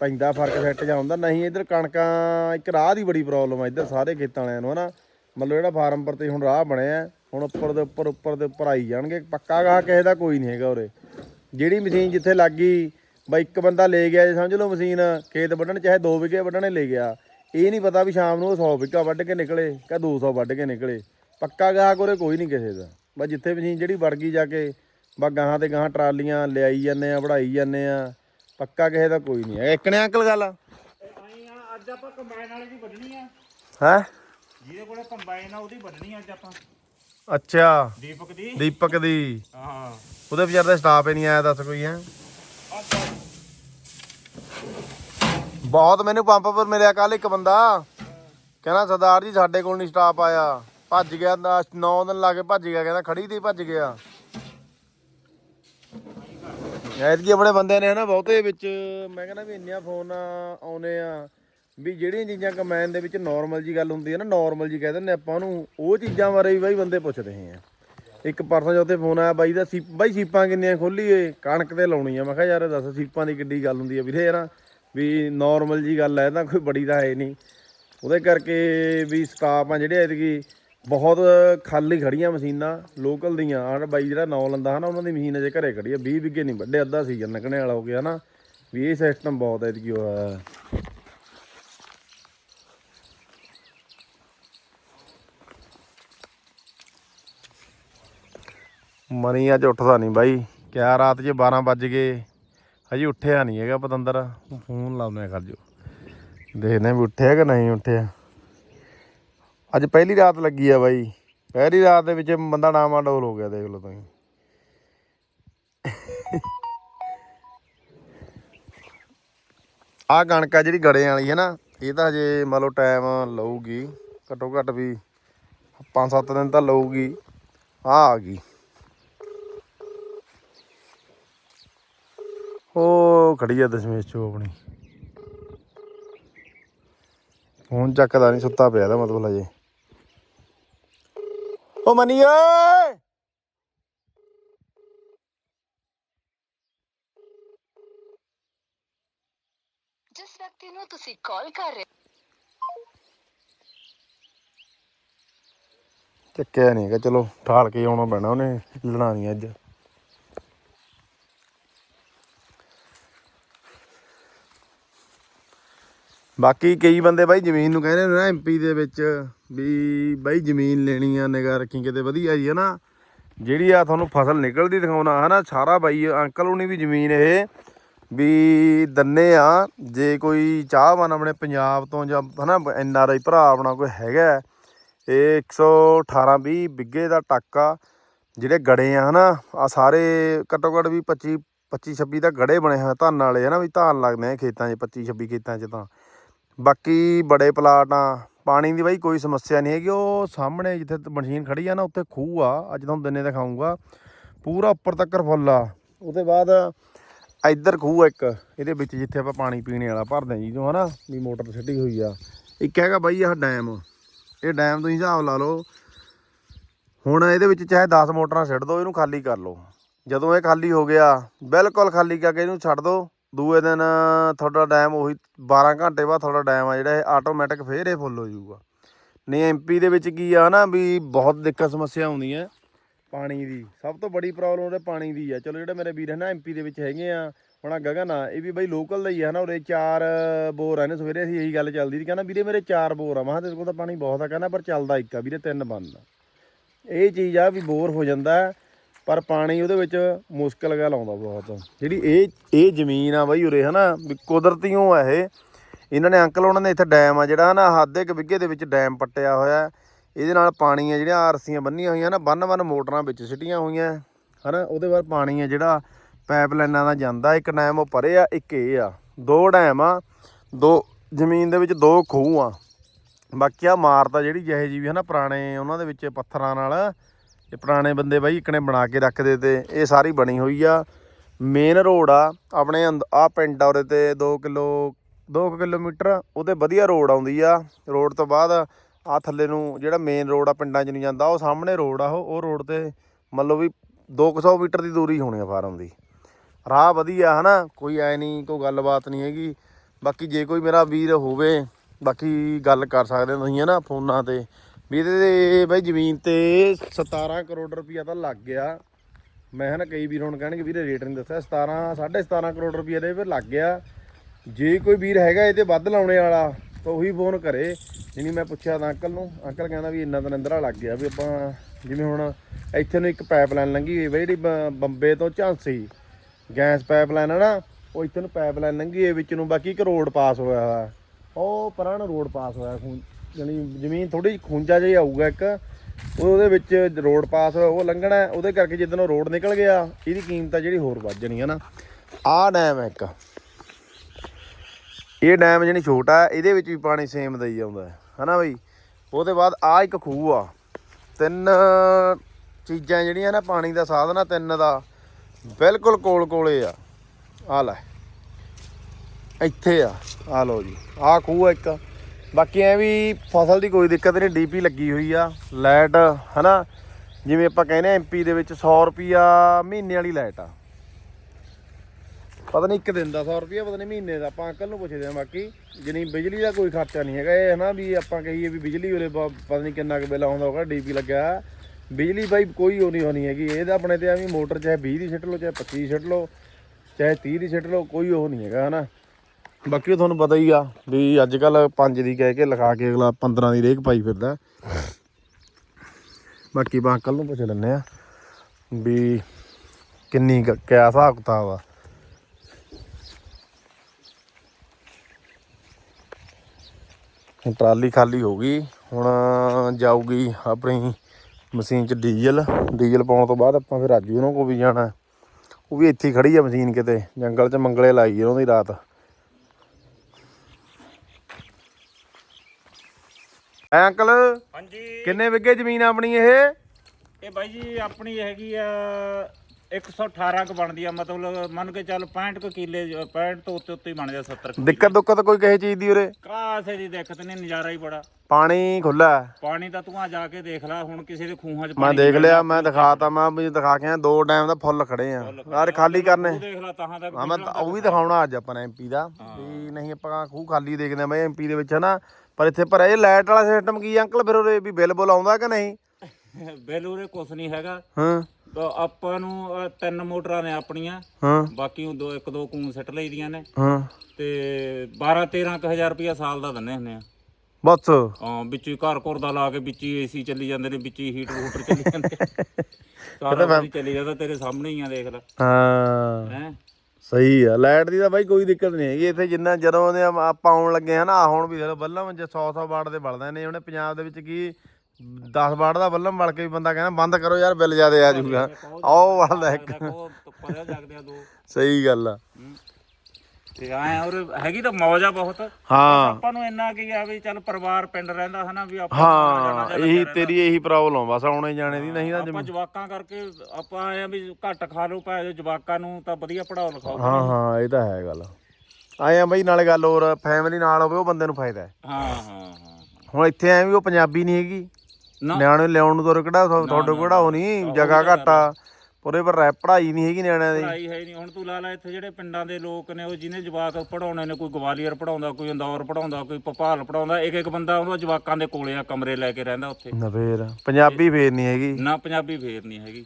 ਪੈਂਦਾ, ਫ਼ਰਕ ਸੈੱਟ ਜਾ ਹੁੰਦਾ। ਨਹੀਂ, ਇੱਧਰ ਕਣਕਾਂ, ਇੱਕ ਰਾਹ ਦੀ ਬੜੀ ਪ੍ਰੋਬਲਮ ਆ ਇੱਧਰ ਸਾਰੇ ਖੇਤਾਂ ਵਾਲਿਆਂ ਨੂੰ, ਹਨਾ। ਮਤਲਬ ਜਿਹੜਾ ਫਾਰਮ ਪਰ ਤੇ ਹੁਣ ਰਾਹ ਬਣਿਆ, ਹੁਣ ਉੱਪਰ ਦੇ ਉੱਪਰ ਉੱਪਰ ਦੇ ਉੱਪਰ ਆਈ ਜਾਣਗੇ। ਪੱਕਾ ਗਾ ਕਿਸੇ ਦਾ ਕੋਈ ਨਹੀਂ ਹੈਗਾ ਉਰੇ। ਜਿਹੜੀ ਮਸ਼ੀਨ ਜਿੱਥੇ ਲੱਗ ਗਈ, ਬਈ ਇੱਕ ਬੰਦਾ ਲੈ ਗਿਆ, ਜੇ ਸਮਝ ਲਓ ਮਸ਼ੀਨ, ਖੇਤ ਵੱਢਣ, ਚਾਹੇ 2 ਵਿਗੇ ਵੱਢਣੇ ਲੈ ਗਿਆ। ਇਹ ਨਹੀਂ ਪਤਾ ਵੀ ਸ਼ਾਮ ਨੂੰ ਉਹ 100 ਵਿਗਾ ਵੱਢ ਕੇ ਨਿਕਲੇ, ਕਿ 200 ਵੱਢ ਕੇ ਨਿਕਲੇ। ਪੱਕਾ ਗਾਹਕ ਉਰੇ ਕੋਈ ਨਹੀਂ ਕਿਸੇ ਦਾ। ਬਸ ਜਿੱਥੇ ਮਸ਼ੀਨ ਜਿਹੜੀ ਵੜ ਗਈ ਜਾ ਕੇ ਬਸ ਗਾਹਾਂ ਤੇ ਗਾਹਾਂ ਟਰਾਲੀਆਂ ਲਿਆਈ ਜਾਂਦੇ ਆ ਵੜਾਈ ਜਾਂਦੇ ਆ ਪੱਕਾ ਕਿਸੇ ਦਾ ਕੋਈ ਨਹੀਂ ਹੈ ਇੱਕਨੇ ਅੰਕਲ ਗੱਲ? ਆਈ ਆ ਅੱਜ ਆਪਾਂ ਕੰਬਾਈਨ ਵਾਲੀ ਦੀ ਵੱਢਣੀ ਆ। ਹੈ? ਜਿਹਦੇ ਕੋਲੇ ਕੰਬਾਈਨ ਆ ਉਹਦੀ ਵੱਢਣੀ ਆ ਅੱਜ ਆਪਾਂ। ਅੱਛਾ। ਦੀਪਕ ਦੀ। ਦੀਪਕ ਦੀ। ਹਾਂ। ਉਹਦੇ ਵਿਚਾਰ ਦਾ ਸਟਾਫ ਹੀ ਨਹੀਂ ਆਇਆ ਦੱਸ ਕੋਈ ਹੈ। ਬਹੁਤ ਮੈਨੂੰ ਪੰਪ ਪਰ ਮਿਲਿਆ ਕੱਲ ਇੱਕ ਬੰਦਾ। ਕਹਿੰਦਾ ਸਰਦਾਰ ਜੀ ਸਾਡੇ ਕੋਲ ਨਹੀਂ ਸਟਾਫ ਆਇਆ। ਭੱਜ ਗਿਆ 9 ਦਿਨ ਲਾ ਕੇ ਭੱਜ ਗਿਆ, ਕਹਿੰਦਾ ਖੜੀ ਤੇ ਹੀ ਭੱਜ ਗਿਆ। ਐਤਕੀ ਆਪਣੇ ਬੰਦੇ ਨੇ ਹਨਾ ਬਹੁਤੇ ਵਿੱਚ, ਮੈਂ ਕਹਿੰਦਾ ਵੀ ਇੰਨੀਆਂ ਫੋਨ ਆਉਨੇ ਆ, ਵੀ ਜਿਹੜੀਆਂ ਚੀਜ਼ਾਂ ਕਮੈਨ ਦੇ ਵਿੱਚ ਨਾਰਮਲ ਜੀ ਗੱਲ ਹੁੰਦੀ ਹੈ ਨਾ ਨਾਰਮਲ ਜੀ ਕਹਿ ਦਿੰਦੇ ਆਪਾਂ ਉਹਨੂੰ, ਉਹ ਚੀਜ਼ਾਂ ਬਾਰੇ ਵੀ ਬਾਈ ਬੰਦੇ ਪੁੱਛ ਰਹੇ ਆ। ਇੱਕ ਪਰਸਨ ਜੋ ਤੇ ਫੋਨ ਆਇਆ ਬਾਈ ਦਾ ਸੀ ਬਾਈ ਸੀਪਾਂ ਕਿੰਨੀਆਂ ਖੋਲੀਏ ਕਣਕ ਤੇ ਲਾਉਣੀ ਆ। ਮੈਂ ਕਿਹਾ ਯਾਰ ਦੱਸ ਸੀਪਾਂ ਦੀ ਕਿੱਡੀ ਗੱਲ ਹੁੰਦੀ ਆ ਵੀਰੇ ਯਾਰ, ਵੀ ਨਾਰਮਲ ਜੀ ਗੱਲ ਹੈ ਤਾਂ ਕੋਈ ਬੜੀ ਤਾਂ ਹੈ ਨਹੀਂ। ਉਹਦੇ ਕਰਕੇ ਵੀ ਸਟਾਫ ਆ ਜਿਹੜੇ ਐਤਕੀ ਬਹੁਤ ਖਾਲੀ ਖੜੀਆਂ ਮਸ਼ੀਨਾਂ ਲੋਕਲ ਦੀਆਂ। ਆਹ ਬਾਈ ਜਿਹੜਾ ਨੌ ਲੰਦਾ ਹਨਾ, ਉਹਨਾਂ ਦੀ ਮਸ਼ੀਨ ਅਜੇ ਘਰੇ ਖੜੀ ਆ। 20 ਵਿਗੇ ਨਹੀਂ ਵੱਡੇ ਅੱਧਾ ਸੀਜ਼ਨ ਨਿਕਣੇ ਵਾਲਾ ਹੋ ਗਿਆ ਹਨਾ। ਵੀ ਇਹ ਸਿਸਟਮ ਬਹੁਤ ਐਤਕੀ ਹੋਇਆ ਮਨੀ ਅੱਜ ਉੱਠਦਾ ਨਹੀਂ ਬਾਈ। ਕਿਆ ਰਾਤ ਜੇ 12 ਵੱਜ ਗਏ। ਹਜੇ ਉੱਠਿਆ ਨਹੀਂ ਹੈਗਾ ਪਤੰਦਰ। ਫੋਨ ਲਾਉਂਦੇ ਕਰ ਜੋ ਦੇਖਦੇ ਹਾਂ ਵੀ ਉੱਠਿਆ ਕਿ ਨਹੀਂ ਉੱਠਿਆ। ਅੱਜ ਪਹਿਲੀ ਰਾਤ ਲੱਗੀ ਆ ਬਾਈ। ਪਹਿਲੀ ਰਾਤ ਦੇ ਵਿੱਚ ਬੰਦਾ ਨਾਮਾ ਡੋਲ ਹੋ ਗਿਆ, ਦੇਖ ਲਓ ਤੁਸੀਂ। ਆ ਕਣਕ ਆ ਜਿਹੜੀ ਗੜੇ ਵਾਲੀ ਹੈ ਨਾ, ਇਹ ਤਾਂ ਹਜੇ ਮੰਨ ਲਓ ਟਾਈਮ ਲਊਗੀ। ਘੱਟੋ ਘੱਟ ਵੀ 5-7 ਦਿਨ ਤਾਂ ਲਊਗੀ। ਆ ਆ ਗਈ। ਉਹ ਖੜੀ ਆ ਦਸ਼ਮੇਸ਼ ਚੋ ਆਪਣੀ। ਫੋਨ ਚੱਕਦਾ ਨਹੀਂ, ਸੁੱਤਾ ਪਿਆ ਦਾ ਮਤਲਬ ਹਜੇ। ਓ ਮਨੀ ਓਏ। ਜਿਸ ਵਿਅਕਤੀ ਨੂੰ ਤੁਸੀਂ ਕਾਲ ਕਰ ਰਹੇ ਚੱਕਿਆ ਨਹੀਂ ਹੈਗਾ ਚਲੋ ਠਾਲ ਕੇ ਆਉਣਾ ਪੈਣਾ ਉਹਨੇ ਨਹੀਂ ਅੱਜ। ਬਾਕੀ ਕਈ ਬੰਦੇ ਬਾਈ ਜ਼ਮੀਨ ਨੂੰ ਕਹਿੰਦੇ ਨੇ ਨਾ ਐਮਪੀ ਦੇ ਵਿੱਚ। ਵੀ ਬਾਈ ਜ਼ਮੀਨ ਲੈਣੀ ਆ ਨਿਗਾ ਰੱਖੀ ਕਿਤੇ ਵਧੀਆ ਜੀ ਹਨਾ? ਜਿਹੜੀ ਆ ਤੁਹਾਨੂੰ ਫਸਲ ਨਿਕਲਦੀ ਦਿਖਾਉਣਾ ਹਨਾ? ਸਾਰਾ ਬਾਈ ਅੰਕਲ ਉਹਨੇ ਵੀ ਜ਼ਮੀਨ ਇਹ ਵੀ ਦੰਨੇ ਆ। ਜੇ ਕੋਈ ਚਾਹਵਾਨ ਆਪਣੇ ਪੰਜਾਬ ਤੋਂ ਜਾਂ ਹਨਾ ਐਨ ਆਰ ਆਈ ਭਰਾ ਆਪਣਾ ਕੋਈ ਹੈਗਾ ਹੈ, ਇਹ 118 20 ਬਿੱਗੇ ਦਾ ਟਾਕਾ ਜਿਹੜੇ ਗੜੇ ਆ ਹਨਾ? ਆ ਸਾਰੇ ਘੱਟੋ ਘੱਟ ਵੀ 25 25 26 ਦਾ ਗੜੇ ਬਣੇ ਹੋਏ ਧਾਨ ਵਾਲੇ ਹਨਾ? ਵੀ ਧਾਨ ਲੱਗਦੇ ਆ ਖੇਤਾਂ 'ਚ 25 26 ਖੇਤਾਂ 'ਚ ਤਾਂ। ਬਾਕੀ ਬੜੇ ਪਲਾਟ ਆ ਪਾਣੀ ਦੀ ਬਾਈ ਕੋਈ ਸਮੱਸਿਆ ਨਹੀਂ ਹੈਗੀ। ਉਹ ਸਾਹਮਣੇ ਜਿੱਥੇ ਮਸ਼ੀਨ ਖੜੀ ਆ ਨਾ, ਉੱਥੇ ਖੂਹ ਆ। ਅੱਜ ਤੁਹਾਨੂੰ ਦਿਨੇ ਦਿਖਾਉਂਗਾ ਪੂਰਾ ਉੱਪਰ ਤੱਕ ਫੁੱਲ ਆ। ਉਹਦੇ ਬਾਅਦ ਇੱਧਰ ਖੂਹ ਆ ਇੱਕ। ਇਹਦੇ ਵਿੱਚ ਜਿੱਥੇ ਆਪਾਂ ਪਾਣੀ ਪੀਣੇ ਵਾਲਾ ਭਰਦੇ ਆ ਜੀ ਜੋ ਹਨਾ, ਵੀ ਮੋਟਰ ਸਿੱਟੀ ਹੋਈ ਆ। ਇੱਕ ਹੈਗਾ ਬਾਈ ਆਹ ਡੈਮ। ਇਹ ਡੈਮ ਤੁਸੀਂ ਹਿਸਾਬ ਲਾ ਲਓ। ਹੁਣ ਇਹਦੇ ਵਿੱਚ ਚਾਹੇ 10 ਮੋਟਰਾਂ ਛੱਡ ਦਿਓ ਇਹਨੂੰ ਖਾਲੀ ਕਰ ਲਓ। ਜਦੋਂ ਇਹ ਖਾਲੀ ਹੋ ਗਿਆ, ਬਿਲਕੁਲ ਖਾਲੀ ਕਰਕੇ ਇਹਨੂੰ ਛੱਡ ਦਿਓ ਦੂਏ ਦਿਨ ਤੁਹਾਡਾ ਡੈਮ ਉਹੀ 12 ਘੰਟੇ ਬਾਅਦ ਤੁਹਾਡਾ ਡੈਮ ਆ ਜਿਹੜਾ ਇਹ ਆਟੋਮੈਟਿਕ ਫੇਰ ਇਹ ਫੁੱਲ ਹੋ ਜਾਊਗਾ। ਨਹੀਂ ਐਮਪੀ ਦੇ ਵਿੱਚ ਕੀ ਆ ਨਾ ਵੀ ਬਹੁਤ ਦਿੱਕਤ ਸਮੱਸਿਆ ਆਉਂਦੀ ਹੈ ਪਾਣੀ ਦੀ। ਸਭ ਤੋਂ ਬੜੀ ਪ੍ਰੋਬਲਮ ਉਹਦੇ ਪਾਣੀ ਦੀ ਆ। ਚਲੋ ਜਿਹੜੇ ਮੇਰੇ ਵੀਰ ਹੈ ਨਾ ਐਮਪੀ ਦੇ ਵਿੱਚ ਹੈਗੇ ਆ, ਹੁਣ ਗਗਨ ਆ, ਇਹ ਵੀ ਬਈ ਲੋਕਲ ਦਾ ਹੀ ਆ ਨਾ ਉਰੇ ਚਾਰ ਬੋਰ ਆ ਨੇ ਸਵੇਰੇ ਅਸੀਂ ਇਹੀ ਗੱਲ ਚੱਲਦੀ ਸੀ, ਕਹਿੰਦਾ ਵੀਰੇ ਮੇਰੇ ਚਾਰ ਬੋਰ ਆ। ਮੈਂ ਕਿਹਾ ਤੇਰੇ ਕੋਲ ਤਾਂ ਪਾਣੀ ਬਹੁਤ ਆ, ਕਹਿੰਦਾ ਪਰ ਚੱਲਦਾ ਇੱਕ ਆ, ਵੀਰੇ ਤਿੰਨ ਬੰਦ ਆ। ਇਹ ਚੀਜ਼ ਆ ਵੀ ਬੋਰ ਹੋ ਜਾਂਦਾ। ਪਰ ਪਾਣੀ ਉਹਦੇ ਵਿੱਚ ਮੁਸ਼ਕਲ ਗੱਲ ਆਉਂਦਾ ਬਹੁਤ। ਜਿਹੜੀ ਇਹ ਇਹ ਜ਼ਮੀਨ ਆ ਬਾਈ ਉਰੇ ਹਨਾ, ਵੀ ਕੁਦਰਤੀਓ ਆ ਇਹ। ਇਹਨਾਂ ਨੇ ਅੰਕਲ ਉਹਨਾਂ ਨੇ ਇੱਥੇ ਡੈਮ ਆ ਜਿਹੜਾ ਨਾ ਹੱਦ ਇੱਕ ਵਿਗੇ ਦੇ ਵਿੱਚ ਡੈਮ ਪੱਟਿਆ ਹੋਇਆ। ਇਹਦੇ ਨਾਲ ਪਾਣੀ ਆ ਜਿਹੜੀਆਂ ਆਰਸੀਆਂ ਬੰਨੀਆਂ ਹੋਈਆਂ ਨਾ ਬੰਨ ਬੰਨ ਮੋਟਰਾਂ ਵਿੱਚ ਸਿੱਟੀਆਂ ਹੋਈਆਂ। ਹਨਾ, ਉਹਦੇ ਬਾਅਦ ਪਾਣੀ ਆ ਜਿਹੜਾ ਪਾਈਪਲਾਈਨਾਂ ਦਾ ਜਾਂਦਾ, ਇੱਕ ਡੈਮ ਉਹ ਪਰੇ ਆ, ਇੱਕ ਇਹ ਆ। ਦੋ ਡੈਮ ਆ, ਦੋ ਜ਼ਮੀਨ ਦੇ ਵਿੱਚ ਦੋ ਖੂਹ ਆ। ਬਾਕੀ ਆ ਮਾਰਤਾ ਜਿਹੜੀ ਜਿਹੇ ਜੀ ਵੀ ਹਨਾ, ਪੁਰਾਣੇ ਉਹਨਾਂ ਦੇ ਵਿੱਚ ਪੱਥਰਾਂ ਨਾਲ। ਇਹ ਪੁਰਾਣੇ ਬੰਦੇ ਬਾਈ ਇੱਕ ਨੇ ਬਣਾ ਕੇ ਰੱਖਦੇ ਤੇ ਇਹ ਸਾਰੀ ਬਣੀ ਹੋਈ ਆ। ਮੇਨ ਰੋਡ ਆ, ਆਪਣੇ ਆ ਪਿੰਡ ਆ ਉਰੇ ਤੇ 2 ਕਿਲੋ 2 ਕਿਲੋਮੀਟਰ, ਉਹਦੇ ਵਧੀਆ ਰੋਡ ਆਉਂਦੀ ਆ। ਰੋਡ ਤੋਂ ਬਾਅਦ ਆ ਥੱਲੇ ਨੂੰ ਜਿਹੜਾ ਮੇਨ ਰੋਡ ਆ ਪਿੰਡਾਂ 'ਚ ਨਹੀਂ ਜਾਂਦਾ, ਉਹ ਸਾਹਮਣੇ ਰੋਡ ਆ ਉਹ ਉਹ ਰੋਡ ਤੇ ਮੰਨ ਲਓ ਵੀ 200 ਮੀਟਰ ਦੀ ਦੂਰੀ ਹੋਣੀ ਆ ਫਾਰਮ ਦੀ। ਰਾਹ ਵਧੀਆ ਹਨਾ, ਕੋਈ ਐ ਨਹੀਂ, ਕੋਈ ਗੱਲਬਾਤ ਨਹੀਂ ਹੈਗੀ। ਬਾਕੀ ਜੇ ਕੋਈ ਮੇਰਾ ਵੀਰ ਹੋਵੇ, ਬਾਕੀ ਗੱਲ ਕਰ ਸਕਦੇ ਹੋ ਤੁਸੀਂ ਹਨਾ, ਫੋਨਾਂ ਤੇ। ਵੀ ਇਹਦੇ ਤੇ ਬਈ ਜ਼ਮੀਨ ਤੇ 17 ਕਰੋੜ ਰੁਪਈਆ ਤਾਂ ਲੱਗ ਗਿਆ। ਮੈਂ ਹਨਾ ਕਈ ਵੀਰ ਹੁਣ ਕਹਿਣਗੇ, ਵੀਰੇ ਰੇਟ ਨਹੀਂ ਦੱਸਿਆ 17 17.5 ਕਰੋੜ ਰੁਪਈਆ ਦੇ ਫਿਰ ਲੱਗ ਗਿਆ। ਜੇ ਕੋਈ ਵੀਰ ਹੈਗਾ ਇਹਦੇ ਵੱਧ ਲਾਉਣੇ ਵਾਲਾ, ਤਾਂ ਉਹੀ ਫੋਨ ਕਰੇ। ਜਿਨੀ ਮੈਂ ਪੁੱਛਿਆ ਤਾਂ ਅੰਕਲ ਨੂੰ, ਅੰਕਲ ਕਹਿੰਦਾ ਵੀ ਇੰਨਾ ਤਾਂ ਨੰਦਰਾ ਲੱਗ ਗਿਆ ਵੀ ਆਪਾਂ ਜਿਵੇਂ ਹੁਣ ਇੱਥੇ ਨੂੰ ਇੱਕ ਪਾਈਪਲਾਈਨ ਲੰਘੀ ਹੋਈ ਬਈ ਜਿਹੜੀ ਬ- ਬੰਬੇ ਤੋਂ ਝਾਂਸੀ, ਗੈਸ ਪਾਈਪਲਾਈਨ ਹੈ ਨਾ, ਉਹ ਇੱਥੇ ਨੂੰ ਪਾਈਪਲਾਈਨ ਲੰਘੀ ਹੈ ਵਿੱਚ ਨੂੰ ਬਾਕੀ ਇੱਕ ਰੋਡ ਪਾਸ ਹੋਇਆ ਹੋਇਆ। ਉਹ ਪਰਾਂ ਨੂੰ ਰੋਡ ਪਾਸ ਹੋਇਆ ਖੂਨ ਯਾਨੀ ਜ਼ਮੀਨ ਥੋੜੀ ਖੂੰਜਾ ਜਿਹਾ ਆਊਗਾ ਇੱਕ। ਉਹਦੇ ਵਿੱਚ ਰੋਡ ਪਾਸ ਉਹ ਲੰਘਣਾ ਉਹਦੇ ਕਰਕੇ ਜਦੋਂ ਉਹ ਰੋਡ ਨਿਕਲ ਗਿਆ, ਇਹਦੀ ਕੀਮਤ ਆ ਜਿਹੜੀ ਹੋਰ ਵੱਧ ਜਾਣੀ ਹੈ ਨਾ। ਆਹ ਡੈਮ ਹੈ ਇੱਕ। ਇਹ ਡੈਮ ਜਿਹੜੀ ਛੋਟਾ ਇਹਦੇ ਵਿੱਚ ਵੀ ਪਾਣੀ ਸੇਮ ਦਾ ਹੀ ਆਉਂਦਾ ਹੈ। ਹਨਾ ਬਈ? ਉਹਦੇ ਬਾਅਦ ਆ ਇੱਕ ਖੂਹ ਆ। ਤਿੰਨ ਚੀਜ਼ਾਂ ਜਿਹੜੀਆਂ ਨਾ ਪਾਣੀ ਦਾ ਸਾਧਨ ਆ, ਤਿੰਨ ਦਾ। ਬਿਲਕੁਲ ਕੋਲ ਕੋਲੇ ਆ। ਆ ਲੈ। ਇੱਥੇ ਆ। ਆ ਲਓ ਜੀ। ਆ ਖੂਹ ਆ ਇੱਕ। ਬਾਕੀ ਐ ਵੀ ਫਸਲ ਦੀ ਕੋਈ ਦਿੱਕਤ ਨਹੀਂ, ਡੀਪੀ ਲੱਗੀ ਹੋਈ ਆ, ਲਾਈਟ, ਹਨਾ? ਜਿਵੇਂ ਆਪਾਂ ਕਹਿੰਦੇ ਆ ਐਮਪੀ ਦੇ ਵਿੱਚ 100 ਰੁਪਿਆ ਮਹੀਨੇ ਵਾਲੀ ਲਾਈਟ ਆ। ਪਤਾ ਨਹੀਂ ਇੱਕ ਦਿਨ ਦਾ 100 ਰੁਪਿਆ ਪਤਾ ਨਹੀਂ ਮਹੀਨੇ ਦਾ, ਆਪਾਂ ਅੰਕਲ ਨੂੰ ਪੁੱਛਦੇ ਆ ਬਾਕੀ ਜਿਨੀ ਬਿਜਲੀ ਦਾ ਕੋਈ ਖਰਚਾ ਨਹੀਂ ਹੈਗਾ, ਇਹ ਹਨਾ ਵੀ ਆਪਾਂ ਕਹੀਏ ਵੀ ਬਿਜਲੀ ਵਾਲੇ ਬ- ਪਤਾ ਨਹੀਂ ਕਿੰਨਾ ਕੁ ਬਿੱਲ ਆਉਂਦਾ ਹੋਗਾ ਡੀਪੀ ਲੱਗਾ ਬਿਜਲੀ ਬਾਈ ਕੋਈ ਉਹ ਨਹੀਂ ਹੋਣੀ ਹੈਗੀ ਇਹਦਾ ਆਪਣੇ ਤੇ ਐਵੇਂ ਮੋਟਰ ਚਾਹੇ 20 ਦੀ ਸਿੱਟ ਲਓ, ਚਾਹੇ 25 ਸਿੱਟ ਲਓ, ਚਾਹੇ 30 ਦੀ ਸਿੱਟ ਲਓ, ਕੋਈ ਉਹ ਨਹੀਂ ਹੈਗਾ, ਹਨਾ? ਬਾਕੀ ਤੁਹਾਨੂੰ ਪਤਾ ਹੀ ਆ ਵੀ ਅੱਜ ਕੱਲ ਪੰਜ ਦੀ ਕਹਿ ਕੇ ਲਿਖਾ ਕੇ ਅਗਲਾ 15 ਦੀ ਰੇਕ ਪਾਈ ਫਿਰਦਾ। ਬਾਕੀ ਬਾ ਕੱਲ ਨੂੰ ਪੁੱਛ ਲੈਣੇ ਆ ਵੀ ਕਿੰਨੀ ਕਿਆ ਹਿਸਾਬ ਕਿਤਾਬ ਆ। ਟਰਾਲੀ ਖਾਲੀ ਹੋ ਗਈ, ਹੁਣ ਜਾਊਗੀ ਆਪਣੀ ਮਸ਼ੀਨ 'ਚ ਡੀਜ਼ਲ। ਡੀਜ਼ਲ ਪਾਉਣ ਤੋਂ ਬਾਅਦ ਆਪਾਂ ਫਿਰ ਅੱਜ ਉਹਨਾਂ ਕੋ ਵੀ ਜਾਣਾ। ਉਹ ਵੀ ਇੱਥੇ ਖੜੀ ਆ ਮਸ਼ੀਨ ਕਿਤੇ, ਜੰਗਲ 'ਚ ਮੰਗਲੇ ਲਾਈ ਉਹਨਾਂ ਦੀ ਰਾਤ। ਐ ਅੰਕਲ ਹਾਂਜੀ। ਕਿੰਨੇ ਵਿਗੇ ਜ਼ਮੀਨ ਆਪਣੀ ਇਹ? ਇਹ ਬਾਈ ਜੀ ਆਪਣੀ ਹੈਗੀ ਆ 118 ਕ ਬਣਦੀ ਆ ਮਤਲਬ ਮੰਨ ਕੇ ਚੱਲ 65 ਕ ਕਿੱਲੇ 65 ਤੋਂ ਉੱਤੇ ਉੱਤੇ ਹੀ ਬਣ ਜਾ 70 ਕੁ ਦਿੱਕਤ ਦੁੱਕਤ ਕੋਈ ਕਿਸੇ ਚੀਜ਼ ਦੀ ਉਰੇ? ਕਾਸੇ ਦੀ ਦਿੱਕਤ ਨਹੀਂ ਨਜ਼ਾਰਾ ਹੀ ਬੜਾ। ਪਾਣੀ ਖੁੱਲਾ ਪਾਣੀ ਤਾਂ ਤੂੰ ਆ ਜਾ ਕੇ ਦੇਖ ਲੈ ਹੁਣ ਕਿਸੇ ਦੇ ਖੂਹਾਂ 'ਚ ਮੈਂ ਪਾਣੀ ਦੇਖ ਲਿਆ ਮੈਂ ਦਿਖਾਤਾ ਮੈਂ ਵੀ ਦਿਖਾ ਕੇ ਆਇਆ, ਦੋ ਟਾਈਮ ਦਾ ਫੁੱਲ ਖੜੇ ਆ। ਯਾਰ ਖਾਲੀ ਕਰਨੇ। ਤੂੰ ਦੇਖ ਲੈ ਤਾਹਾਂ ਦਾ ਹਾਂ ਮੈਂ ਤਾਂ ਉਹ ਵੀ ਦਿਖਾਉਣਾ ਅੱਜ ਆਪਾਂ ਐਮਪੀ ਦਾ ਵੀ ਨਹੀਂ ਆਪਾਂ ਖੂਹ ਖਾਲੀ ਦੇਖਦੇ ਆ ਬਈ ਐਮਪੀ ਦੇ ਵਿੱਚ ਹਨਾ। ਪਰ ਇੱਥੇ ਪਰ ਇਹ ਲਾਈਟ ਵਾਲਾ ਸਿਸਟਮ ਕੀ ਆ ਅੰਕਲ ਫਿਰ ਉਰੇ ਵੀ ਬਿੱਲ ਬੁਲ ਆਉਂਦਾ ਕਿ ਨਹੀਂ? ਬਿੱਲ ਉਰੇ ਕੁਛ ਨਹੀਂ ਹੈਗਾ। ਹਾਂ। ਤਾਂ ਆਪਾਂ ਨੂੰ ਆਹ ਤਿੰਨ ਮੋਟਰਾਂ ਨੇ ਆਪਣੀਆਂ। ਹਾਂ। ਬਾਕੀ ਉਹ ਦੋ ਇੱਕ ਦੋ ਕੂਨ ਸਿੱਟ ਲਈਦੀਆਂ ਨੇ। ਹਾਂ। ਤੇ 12 13 ਕੁ ਹਜ਼ਾਰ ਰੁਪਇਆ ਸਾਲ ਦਾ ਦਿੰਨੇ ਹੁੰਦੇ ਆ। ਬਸ। ਹਾਂ ਵਿੱਚ ਹੀ ਘਰ ਘਰ ਦਾ ਲਾ ਕੇ ਵਿੱਚ ਹੀ ਏਸੀ ਚੱਲੀ ਜਾਂਦੇ ਨੇ ਵਿੱਚ ਹੀ ਹੀਟਰ ਹੂਟਰ ਚੱਲੀ ਜਾਂਦੇ ਸਾਰਾ ਕੁਝ ਚੱਲੀ ਜਾਂਦਾ ਤੇਰੇ ਸਾਹਮਣੇ ਹੀ ਆ ਦੇਖ ਲੈ। ਹਾਂ। ਹੈ? ਸਹੀ ਆ ਲਾਈਟ ਦੀ ਤਾਂ ਬਾਈ ਕੋਈ ਦਿੱਕਤ ਨਹੀਂ ਹੈਗੀ ਇੱਥੇ ਜਿੰਨਾ ਜਦੋਂ ਦੇ ਆਪ- ਆਉਣ ਲੱਗੇ ਹਨਾ ਆਹ ਹੁਣ ਵੀ ਦੇਖ ਲਓ ਬੱਲਮ ਜੇ 100 100 ਵਾਟ ਦੇ ਬਲਦੇ ਨੇ ਉਹਨੇ ਪੰਜਾਬ ਦੇ ਵਿੱਚ ਕੀ 10 ਵਾਟ ਦਾ ਬੱਲਮ ਬਲ ਕੇ ਵੀ ਬੰਦਾ ਕਹਿੰਦਾ ਬੰਦ ਕਰੋ ਯਾਰ ਬਿੱਲ ਜ਼ਿਆਦੇ ਆ ਜਾਊਗਾ। ਆਓ ਵਾਲਾ ਇੱਕ ਆ ਸਹੀ ਗੱਲ ਆ। ਤੇ ਆਏ ਔਰ ਹੈਗੀ ਤਾਂ ਮੌਜ ਆ ਬਹੁਤ। ਹਾਂ। ਆਪਾਂ ਨੂੰ ਇੰਨਾ ਕੀ ਆ ਵੀ ਚੱਲ ਪਰਿਵਾਰ ਪਿੰਡ ਰਹਿੰਦਾ ਹਨਾ ਵੀ ਆਪਾਂ ਜਾਣਾ ਹਾਂ ਜਾਂ ਇਹੀ ਲੱਗਿਆ ਤੇਰੀ ਇਹੀ ਪ੍ਰੋਬਲਮ ਬਸ ਆਉਣੇ ਜਾਣੇ ਦੀ ਨਹੀਂ ਤਾਂ ਆਪਾਂ ਜਵਾਕਾਂ ਕਰਕੇ ਆਪਾਂ ਆਏ ਆ ਵੀ ਘੱਟ ਖਾ ਲਓ ਭਾਵੇਂ ਜਵਾਕਾਂ ਨੂੰ ਤਾਂ ਵਧੀਆ ਪੜਾਓ ਲਿਖਾਓ। ਹਾਂ ਹਾਂ ਇਹ ਤਾਂ ਹੈ ਗੱਲ। ਆਏ ਆ ਬਈ ਨਾਲੇ ਗੱਲ ਹੋਰ ਫੈਮਿਲੀ ਨਾਲ ਹੋਵੇ ਉਹ ਬੰਦੇ ਨੂੰ ਫਾਇਦਾ ਹੈ। ਹਾਂ ਹਾਂ ਹਾਂ ਹੁਣ ਇੱਥੇ ਐ ਵੀ ਉਹ ਪੰਜਾਬੀ ਨਹੀਂ ਹੈਗੀ। ਨਾ। ਨਿਆਣੇ ਲਿਆਉਣ ਨੂੰ ਤਾਂ ਕਿਹੜਾ ਤੁਹਾਡੇ ਕੋਲ ਉਹ ਨਹੀਂ ਜਗ੍ਹਾ ਘੱਟ ਆ। ਪੁਰੇ ਪਰ ਰਹਿ ਪੜ੍ਹਾਈ ਨਹੀਂ ਹੈਗੀ ਨਿਆਣਿਆਂ ਦੀ। ਪੜਾਈ ਹੈ ਨਹੀਂ। ਹੁਣ ਤੂੰ ਲਾ ਲੈ ਇੱਥੇ ਜਿਹੜੇ ਪਿੰਡਾਂ ਦੇ ਲੋਕ ਨੇ ਉਹ ਜਿਹਨੇ ਜਵਾਕ ਪੜਾਉਣੇ ਨੇ ਕੋਈ ਗਵਾਲੀਅਰ ਪੜਾਉਂਦਾ ਕੋਈ ਇੰਦੌਰ ਪੜਾਉਂਦਾ ਕੋਈ ਭੋਪਾਲ ਪੜਾਉਂਦਾ ਇੱਕ ਇੱਕ ਬੰਦਾ ਉਹਨਾਂ ਜਵਾਕਾਂ ਦੇ ਕੋਲੇ ਆ ਕਮਰੇ ਲੈ ਕੇ ਰਹਿੰਦਾ ਉੱਥੇ। ਨਾ ਫੇਰ ਪੰਜਾਬੀ ਫੇਰ ਨਹੀਂ ਹੈਗੀ। ਨਾ ਪੰਜਾਬੀ ਫੇਰ ਨਹੀਂ ਹੈਗੀ।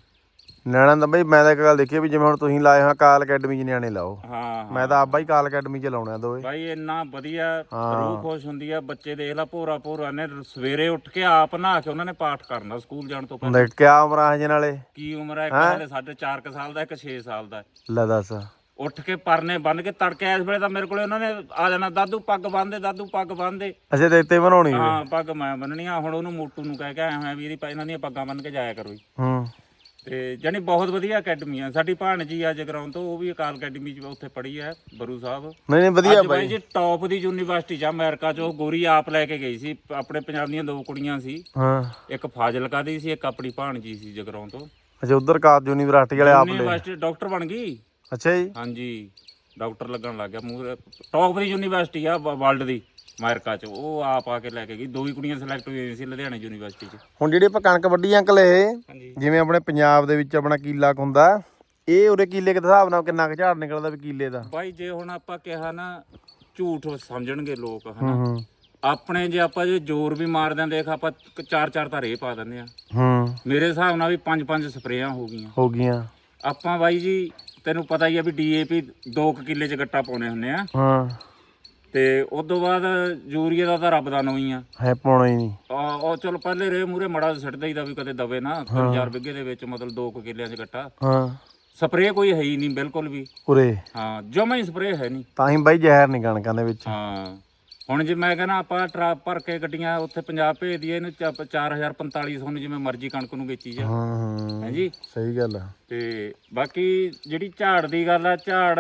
ਨਿਆਣਾ ਤਾਂ ਬਈ ਮੈਂ ਤਾਂ ਇੱਕ ਗੱਲ ਦੇਖੀ ਵੀ ਜਿਵੇਂ ਹੁਣ ਤੁਸੀਂ ਲਾਏ ਹਾਂ ਕਾਲ ਅਕੈਡਮੀ 'ਚ ਨਿਆਣੇ ਲਾਓ। ਹਾਂ ਮੈਂ ਤਾਂ ਆਪ ਹੀ ਕਾਲ ਅਕੈਡਮੀ 'ਚ ਲਾਉਣੇ ਦੋਵੇਂ। ਬਾਈ ਇੰਨਾ ਵਧੀਆ। ਰੂਹ ਖੁਸ਼ ਹੁੰਦੀ ਆ ਬੱਚੇ ਦੇਖ ਲਾ ਭੋਰਾ ਭੋਰਾ ਨੇ ਸਵੇਰੇ ਉੱਠ ਕੇ ਆਪ ਨਹਾ ਕੇ ਉਹਨਾਂ ਨੇ ਪਾਠ ਕਰਨਾ ਸਕੂਲ ਜਾਣ ਤੋਂ ਪਹਿਲਾਂ। ਦੇਖ ਕਿਆ ਉਮਰਾਂ ਹੈ ਨਾਲੇ? ਕੀ ਉਮਰ ਹੈ ਇੱਕ ਹਲੇ ਸਾਢੇ ਚਾਰ ਕੁ ਸਾਲ ਦਾ ਇੱਕ 6 ਸਾਲ ਦਾ। ਲੈ ਦੱਸ। ਉੱਠ ਕੇ ਪਰਨੇ ਬੰਨ ਕੇ ਤੜਕੇ ਇਸ ਵੇਲੇ ਤਾਂ ਮੇਰੇ ਕੋਲੇ ਉਹਨਾਂ ਨੇ ਆ ਜਾਣਾ ਦਾਦੂ ਪੱਗ ਬੰਨਦੇ ਦਾਦੂ ਪੱਗ ਬੰਨਦੇ ਅੱਛਾ ਤੇ ਇੱਥੇ ਬਣਾਉਣੀ ਵੇ। ਹਾਂ ਪੱਗ ਮੈਂ ਬੰਨਣੀ ਆ ਹੁਣ ਉਹਨੂੰ ਮੋਟੂ ਨੂੰ ਕਹਿ ਕੇ ਆਇਆ ਹੋਇਆ ਵੀ ਇਹਦੀ ਪ- ਇਹਨਾਂ ਦੀਆਂ ਪੱਗਾਂ ਬੰਨ ਕੇ ਜਾਇਆ ਕਰੋ ਜੀ। ਹੂੰ। ਤੇ ਜਾਨੀ ਬਹੁਤ ਵਧੀਆ ਅਕੈਡਮੀ ਆ। ਸਾਡੀ ਭਾਣਜੀ ਆ ਜਗਰਾਉਂ ਤੋਂ ਉਹ ਵੀ ਅਕਾਲ ਅਕੈਡਮੀ ਚ ਉੱਥੇ ਪੜ੍ਹੀ ਆ ਬਰੂ ਸਾਹਿਬ। ਨਹੀਂ ਨਹੀਂ ਵਧੀਆ ਅੱਜ ਬਾਈ ਬਾਈ। ਜੀ ਟੌਪ ਦੀ ਯੂਨੀਵਰਸਿਟੀ ਚ ਅਮਰੀਕਾ ਚ। ਉਹ ਗੋਰੀ ਆਪ ਲੈ ਕੇ ਗਈ ਸੀ। ਆਪਣੇ ਪੰਜਾਬ ਦੀਆਂ ਦੋ ਕੁੜੀਆਂ ਸੀ। ਹਾਂ। ਇੱਕ ਫਾਜ਼ਿਲਕਾ ਦੀ ਸੀ ਇੱਕ ਆਪਣੀ ਭਾਣਜੀ ਸੀ ਜਗਰਾਉਂ ਤੋਂ। ਅੱਛਾ ਉਧਰ ਕਾਜ ਯੂਨੀਵਰਸਿਟੀ ਵਾਲੇ ਆਪ ਲੈ ਯੂਨੀਵਰਸਿਟੀ ਡਾਕਟਰ ਬਣ ਗਈ? ਅੱਛਾ ਜੀ। ਹਾਂਜੀ। ਡਾਕਟਰ ਲੱਗਣ ਲੱਗ ਗਿਆ ਮੂਹਰੇ। ਟੌਪ ਦੀ ਯੂਨੀਵਰਸਿਟੀ ਆ ਵਰਲਡ ਦੀ। ਅਮਰੀਕਾ ਚ ਉਹ ਆਪ ਆ ਕੇ ਲੈ ਕੇ ਗਈ। ਦੋ ਹੀ ਕੁੜੀਆਂ ਸਿਲੈਕਟ ਹੋਈਆਂ ਸੀ ਲੁਧਿਆਣਾ ਯੂਨੀਵਰਸਿਟੀ ਚ। ਹੁਣ ਜਿਹੜੀ ਆਪਾਂ ਕਣਕ ਵੱਢੀ ਅੰਕਲ ਇਹ ਹਾਂਜੀ। ਜਿਵੇਂ ਆਪਣੇ ਪੰਜਾਬ ਦੇ ਵਿੱਚ ਆਪਣਾ ਕੀਲਾ ਕੁ ਹੁੰਦਾ ਇਹ ਉਰੇ ਕੀਲੇ ਦੇ ਹਿਸਾਬ ਨਾਲ ਕਿੰਨਾ ਕੁ ਝਾੜ ਨਿਕਲਦਾ ਵੀ ਕੀਲੇ ਦਾ? ਬਾਈ ਜੇ ਹੁਣ ਆਪਾਂ ਕਿਹਾ ਨਾ ਝੂਠ ਸਮਝਣਗੇ ਲੋਕ ਹਨਾ? ਹੂੰ ਆਪਣੇ ਜੇ ਆਪਾਂ ਜੇ ਜ਼ੋਰ ਵੀ ਮਾਰਦੇ ਆਂ ਦੇਖ ਆਪਾਂ ਕ- ਚਾਰ ਚਾਰ ਤਾਂ ਰੇ ਪਾ ਦਿੰਦੇ ਆ। ਹੂੰ। ਮੇਰੇ ਹਿਸਾਬ ਨਾਲ ਵੀ ਪੰਜ ਪੰਜ ਸਪਰੇਆਂ ਹੋ ਗਈਆਂ। ਹੋ ਗਈਆਂ। ਆਪਾਂ ਬਾਈ ਜੀ ਤੈਨੂੰ ਪਤਾ ਹੀ ਆ ਵੀ ਡੀਏਪੀ 2 ਕਿੱਲੇ ਚ ਗੱਟਾ ਪਾਉਣੇ ਹੁੰਨੇ ਆ। ਹਾਂ। ਤੇ ਉਸ ਤੋਂ ਬਾਅਦ ਯੂਰੀਆ ਦਾ ਤਾਂ ਰੱਬ ਦਾ ਨੋ ਹੀ ਆ। ਹੈ ਪਾਉਣਾ ਹੀ ਨਹੀਂ। ਆ ਉਹ ਚਲ ਪਹਿਲੇ ਰੇ ਮੂਰੇ ਮੜਾ ਸਿੱਟ ਦਈਦਾ ਵੀ ਕਦੇ ਦਵੇ ਨਾ 3000 ਬਿੱਗੇ ਦੇ ਵਿੱਚ ਮਤਲਬ 2 ਕਿੱਲਿਆਂ ਚ ਗੱਟਾ। ਹਾਂ। ਸਪਰੇਅ ਕੋਈ ਹੈ ਹੀ ਨਹੀਂ ਬਿਲਕੁਲ ਵੀ। ਉਰੇ। ਹਾਂ ਜਮਾ ਹੀ ਸਪਰੇਅ ਹੈ ਨਹੀਂ। ਤਾਂ ਹੀ ਬਾਈ ਜ਼ਹਿਰ ਨਹੀਂ ਕਣਕਾਂ ਦੇ ਵਿੱਚ। ਹਾਂ। ਹੁਣ ਜੇ ਮੈਂ ਕਹਿੰਦਾ ਆਪਾਂ ਟਰੱਕ ਭਰ ਕੇ ਗੱਡੀਆਂ ਉੱਥੇ ਪੰਜਾਬ ਭੇਜ ਦਈਏ ਇਹਨੂੰ 4045 ਨੂੰ ਜਿਵੇਂ ਮਰਜ਼ੀ ਕਣਕ ਨੂੰ ਵੇਚੀ ਜਾ। ਹਾਂ ਹਾਂ। ਹਾਂਜੀ ਸਹੀ ਗੱਲ ਆ। ਤੇ ਬਾਕੀ ਜਿਹੜੀ ਝਾੜ ਦੀ ਗੱਲ ਆ ਝਾੜ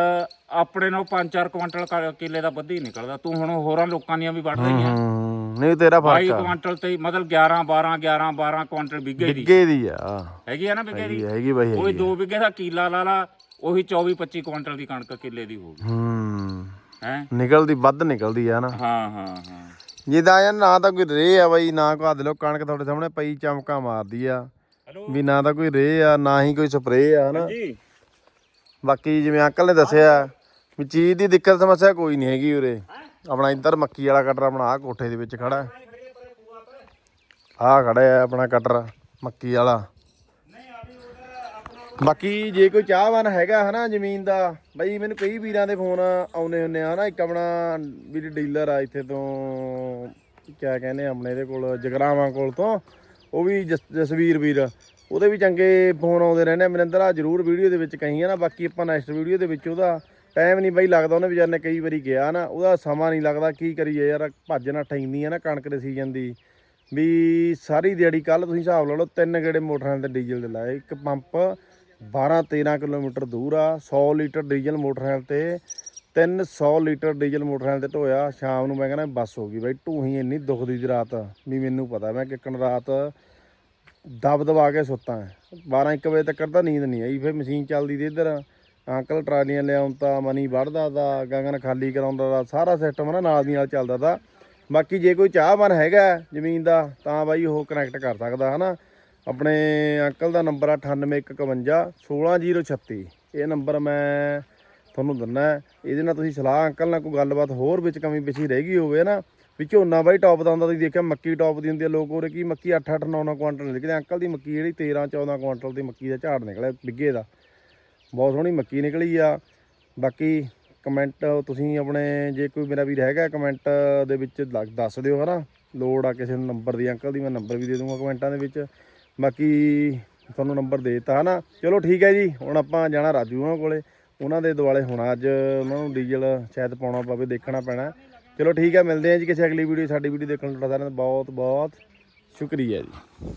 ਆਪਣੇ ਨਾਲ 5-4 ਕੁਇੰਟਲ ਕਿੱਲੇ ਦਾ ਵੱਧ ਹੀ ਨਿਕਲਦਾ। ਤੂੰ ਹੁਣ ਹੋਰਾਂ ਲੋਕਾਂ ਦੀਆਂ ਵੀ ਵੱਢ ਰਹੀਆਂ ਨਹੀਂ ਤੇਰਾ 22 ਫ਼ਰਕ ਆ। ਕੁਇੰਟਲ ਤੇ ਮਤਲਬ 11 12 11 12 ਕੁਇੰਟਲ ਬਿੱਗੇ ਦੀ। ਬਿੱਗੇ ਦੀ ਆ ਹੈਗੀ ਆ ਨਾ ਬਿੱਗੇ ਦੀ? ਹੈਗੀ ਬਾਈ ਹੈਗੀ 2 ਬਿੱਗੇ ਦਾ ਕੀਲਾ ਲਾ ਲਾ ਉਹੀ 24 25 ਕੁਇੰਟਲ ਦੀ ਕਣਕ ਕਿੱਲੇ ਦੀ ਹੋਊਗੀ ਹੂੰ। ਹੈ? ਨਿਕਲਦੀ ਵੱਧ ਨਿਕਲਦੀ ਆ ਨਾ। ਹਾਂ ਹਾਂ ਹਾਂ। ਜਿੱਦਾਂ ਯਾਰ ਨਾ ਤਾਂ ਕੋਈ ਰੇ ਆ ਬਾਈ ਨਾ ਕੋਈ ਲੋ ਕਣਕ ਤੁਹਾਡੇ ਸਾਹਮਣੇ ਪਈ ਚਮਕਾ ਮਾਰਦੀ ਆ। ਵੀ ਨਾ ਤਾਂ ਕੋਈ ਰੇ ਆ ਨਾ ਹੀ ਕੋਈ ਸਪਰੇਅ ਆ ਹਨਾ ਜੀ ਬਾਕੀ ਜਿਵੇਂ ਅੰਕਲ ਨੇ ਦੱਸਿਆ ਵੀ ਚੀਜ਼ ਦੀ ਦਿੱਕਤ ਸਮੱਸਿਆ ਕੋਈ ਨਹੀਂ ਹੈਗੀ ਉਰੇ। ਆਪਣਾ ਇੱਧਰ ਮੱਕੀ ਵਾਲਾ ਕਟਰ ਆਪਣਾ ਆਹ ਕੋਠੇ ਦੇ ਵਿੱਚ ਖੜਾ। ਆਹ ਖੜਾ ਹੈ ਆਪਣਾ ਕਟਰ ਮੱਕੀ ਵਾਲਾ। ਬਾਕੀ ਜੇ ਕੋਈ ਚਾਹਵਾਨ ਹੈਗਾ ਹਨਾ ਜ਼ਮੀਨ ਦਾ, ਬਈ ਮੈਨੂੰ ਕਈ ਵੀਰਾਂ ਦੇ ਫੋਨ ਆਉਨੇ ਹੁੰਨੇ ਆ ਹਨਾ, ਇੱਕ ਆਪਣਾ ਵੀਰ ਡੀਲਰ ਆ ਇੱਥੇ ਤੋਂ, ਕਿਆ ਕਹਿੰਦੇ ਆਪਣੇ ਇਹਦੇ ਕੋਲ, ਜਗਰਾਵਾਂ ਕੋਲ ਤੋਂ, ਉਹ ਵੀ ਜਸ- ਜਸਵੀਰ ਵੀਰ, ਉਹਦੇ ਵੀ ਚੰਗੇ ਫੋਨ ਆਉਂਦੇ ਰਹਿੰਦੇ ਮਨਿੰਦਰ ਆ ਜਰੂਰ ਵੀਡੀਓ ਦੇ ਵਿੱਚ ਕਹੀਆਂ ਨਾ, ਬਾਕੀ ਆਪਾਂ ਨੈਕਸਟ ਵੀਡੀਓ ਦੇ ਵਿੱਚ ਉਹਦਾ ਟਾਈਮ ਨਹੀਂ ਬਾਈ ਲੱਗਦਾ, ਉਹਨੇ ਵਿਚਾਰ ਨੇ ਕਈ ਵਾਰੀ ਗਿਆ ਨਾ, ਉਹਦਾ ਸਮਾਂ ਨਹੀਂ ਲੱਗਦਾ, ਕੀ ਕਰੀਏ ਯਾਰ, ਭੱਜ ਨਾ ਠੈਂਦੀ ਆ ਨਾ ਕਣਕ ਦੇ ਸੀਜ਼ਨ ਦੀ। ਵੀ ਸਾਰੀ ਦਿਹਾੜੀ ਕੱਲ ਤੁਸੀਂ ਹਿਸਾਬ ਲਾ ਲਓ, ਤਿੰਨ ਗੇੜੇ ਮੋਟਰਾਂ ਤੇ ਡੀਜ਼ਲ ਦੇ ਲਾਏ, ਇੱਕ ਪੰਪ 12 13 ਕਿਲੋਮੀਟਰ ਦੂਰ ਆ 100 ਲੀਟਰ ਡੀਜ਼ਲ ਮੋਟਰਸਾਈਕਲ ਤੇ 300 ਲੀਟਰ ਡੀਜ਼ਲ ਮੋਟਰਸਾਈਕਲ ਤੇ ਢੋਇਆ ਸ਼ਾਮ ਨੂੰ ਮੈਂ ਕਹਿੰਦਾ ਬੱਸ ਹੋ ਗਈ ਬਾਈ ਢੂਹੀ ਇੰਨੀ ਦੁਖਦੀ ਦੀ ਰਾਤ, ਵੀ ਮੈਨੂੰ ਪਤਾ, ਮੈਂ ਕਿੱਕਣ ਰਾਤ ਦਬ ਦਬਾ ਕੇ ਸੁੱਤਾ 12 1 ਵਜੇ ਤੱਕ ਤਾਂ ਨੀਂਦ ਨਹੀਂ ਆਈ, ਫਿਰ ਮਸ਼ੀਨ ਚੱਲਦੀ ਤੇ ਇੱਧਰ, ਅੰਕਲ ਟਰਾਲੀਆਂ ਲਿਆਉਣ ਤਾਂ ਮਨੀ ਵੜਦਾ ਦਾ ਗਗਨ ਖਾਲੀ ਕਰਾਉਂਦਾ ਦਾ ਸਾਰਾ ਸਿਸਟਮ ਨਾ ਨਾਲ ਦੀ ਨਾਲ ਚੱਲਦਾ ਤਾ। ਬਾਕੀ ਜੇ ਕੋਈ ਚਾਹਵਾਨ ਹੈਗਾ ਜ਼ਮੀਨ ਦਾ, ਤਾਂ ਬਾਈ ਉਹ ਕਨੈਕਟ ਕਰ ਸਕਦਾ, ਹਨਾ? ਆਪਣੇ ਅੰਕਲ ਦਾ ਨੰਬਰ ਆ 9851 16036 ਇਹ ਨੰਬਰ ਮੈਂ ਤੁਹਾਨੂੰ ਦਿੰਨਾ ਇਹਦੇ ਨਾਲ ਤੁਸੀਂ ਸਲਾਹ ਅੰਕਲ ਨਾਲ ਕੋਈ ਗੱਲਬਾਤ ਹੋਰ ਵਿੱਚ ਕਮੀ ਪਿਛੀ ਰਹਿ ਗਈ ਹੋਵੇ ਨਾ ਵੀ ਝੋਨਾ ਬਾਈ ਟੌਪ ਦਾ ਹੁੰਦਾ ਤੁਸੀਂ ਦੇਖਿਆ ਮੱਕੀ ਟੌਪ ਦੀ ਹੁੰਦੀ ਆ, ਲੋਕ ਉਰੇ ਕੀ ਮੱਕੀ 8 8 9 9 ਕੁਆਂਟਲ ਨਿਕਲਦੇ ਅੰਕਲ ਦੀ ਮੱਕੀ ਜਿਹੜੀ 13 14 ਕੁਆਂਟਲ ਦੀ ਮੱਕੀ ਦਾ ਝਾੜ ਨਿਕਲਿਆ ਬਿੱਗੇ ਦਾ। ਬਹੁਤ ਸੋਹਣੀ ਮੱਕੀ ਨਿਕਲੀ ਆ। ਬਾਕੀ ਕਮੈਂਟ ਤੁਸੀਂ ਆਪਣੇ, ਜੇ ਕੋਈ ਮੇਰਾ ਵੀਰ ਹੈਗਾ ਕਮੈਂਟ ਦੇ ਵਿੱਚ ਦੱਸ ਦਿਓ ਹਨਾ। ਲੋੜ ਆ ਕਿਸੇ ਨੂੰ ਨੰਬਰ ਦੀ। ਅੰਕਲ ਦੀ ਮੈਂ ਨੰਬਰ ਵੀ ਦੇ ਦੂੰਗਾ ਕਮੈਂਟਾਂ ਦੇ ਵਿੱਚ। ਬਾਕੀ ਤੁਹਾਨੂੰ ਨੰਬਰ ਦੇ ਦਿੱਤਾ, ਹਨਾ? ਚਲੋ ਠੀਕ ਹੈ ਜੀ, ਹੁਣ ਆਪਾਂ ਜਾਣਾ ਰਾਜੂ ਉਹਨਾਂ ਕੋਲੇ। ਉਹਨਾਂ ਦੇ ਦੁਆਲੇ ਹੁਣ ਅੱਜ ਉਹਨਾਂ ਨੂੰ ਡੀਜ਼ਲ ਸ਼ਾਇਦ ਪਾਉਣਾ ਪਵੇ, ਦੇਖਣਾ ਪੈਣਾ। ਚਲੋ ਠੀਕ ਹੈ, ਮਿਲਦੇ ਹਾਂ ਜੀ ਕਿਸੇ ਅਗਲੀ ਵੀਡੀਓ ਸਾਡੀ ਵੀਡੀਓ ਦੇਖਣ ਲਈ ਤੁਹਾਡਾ ਸਾਰਿਆਂ ਦਾ ਬਹੁਤ ਬਹੁਤ ਸ਼ੁਕਰੀਆ ਜੀ।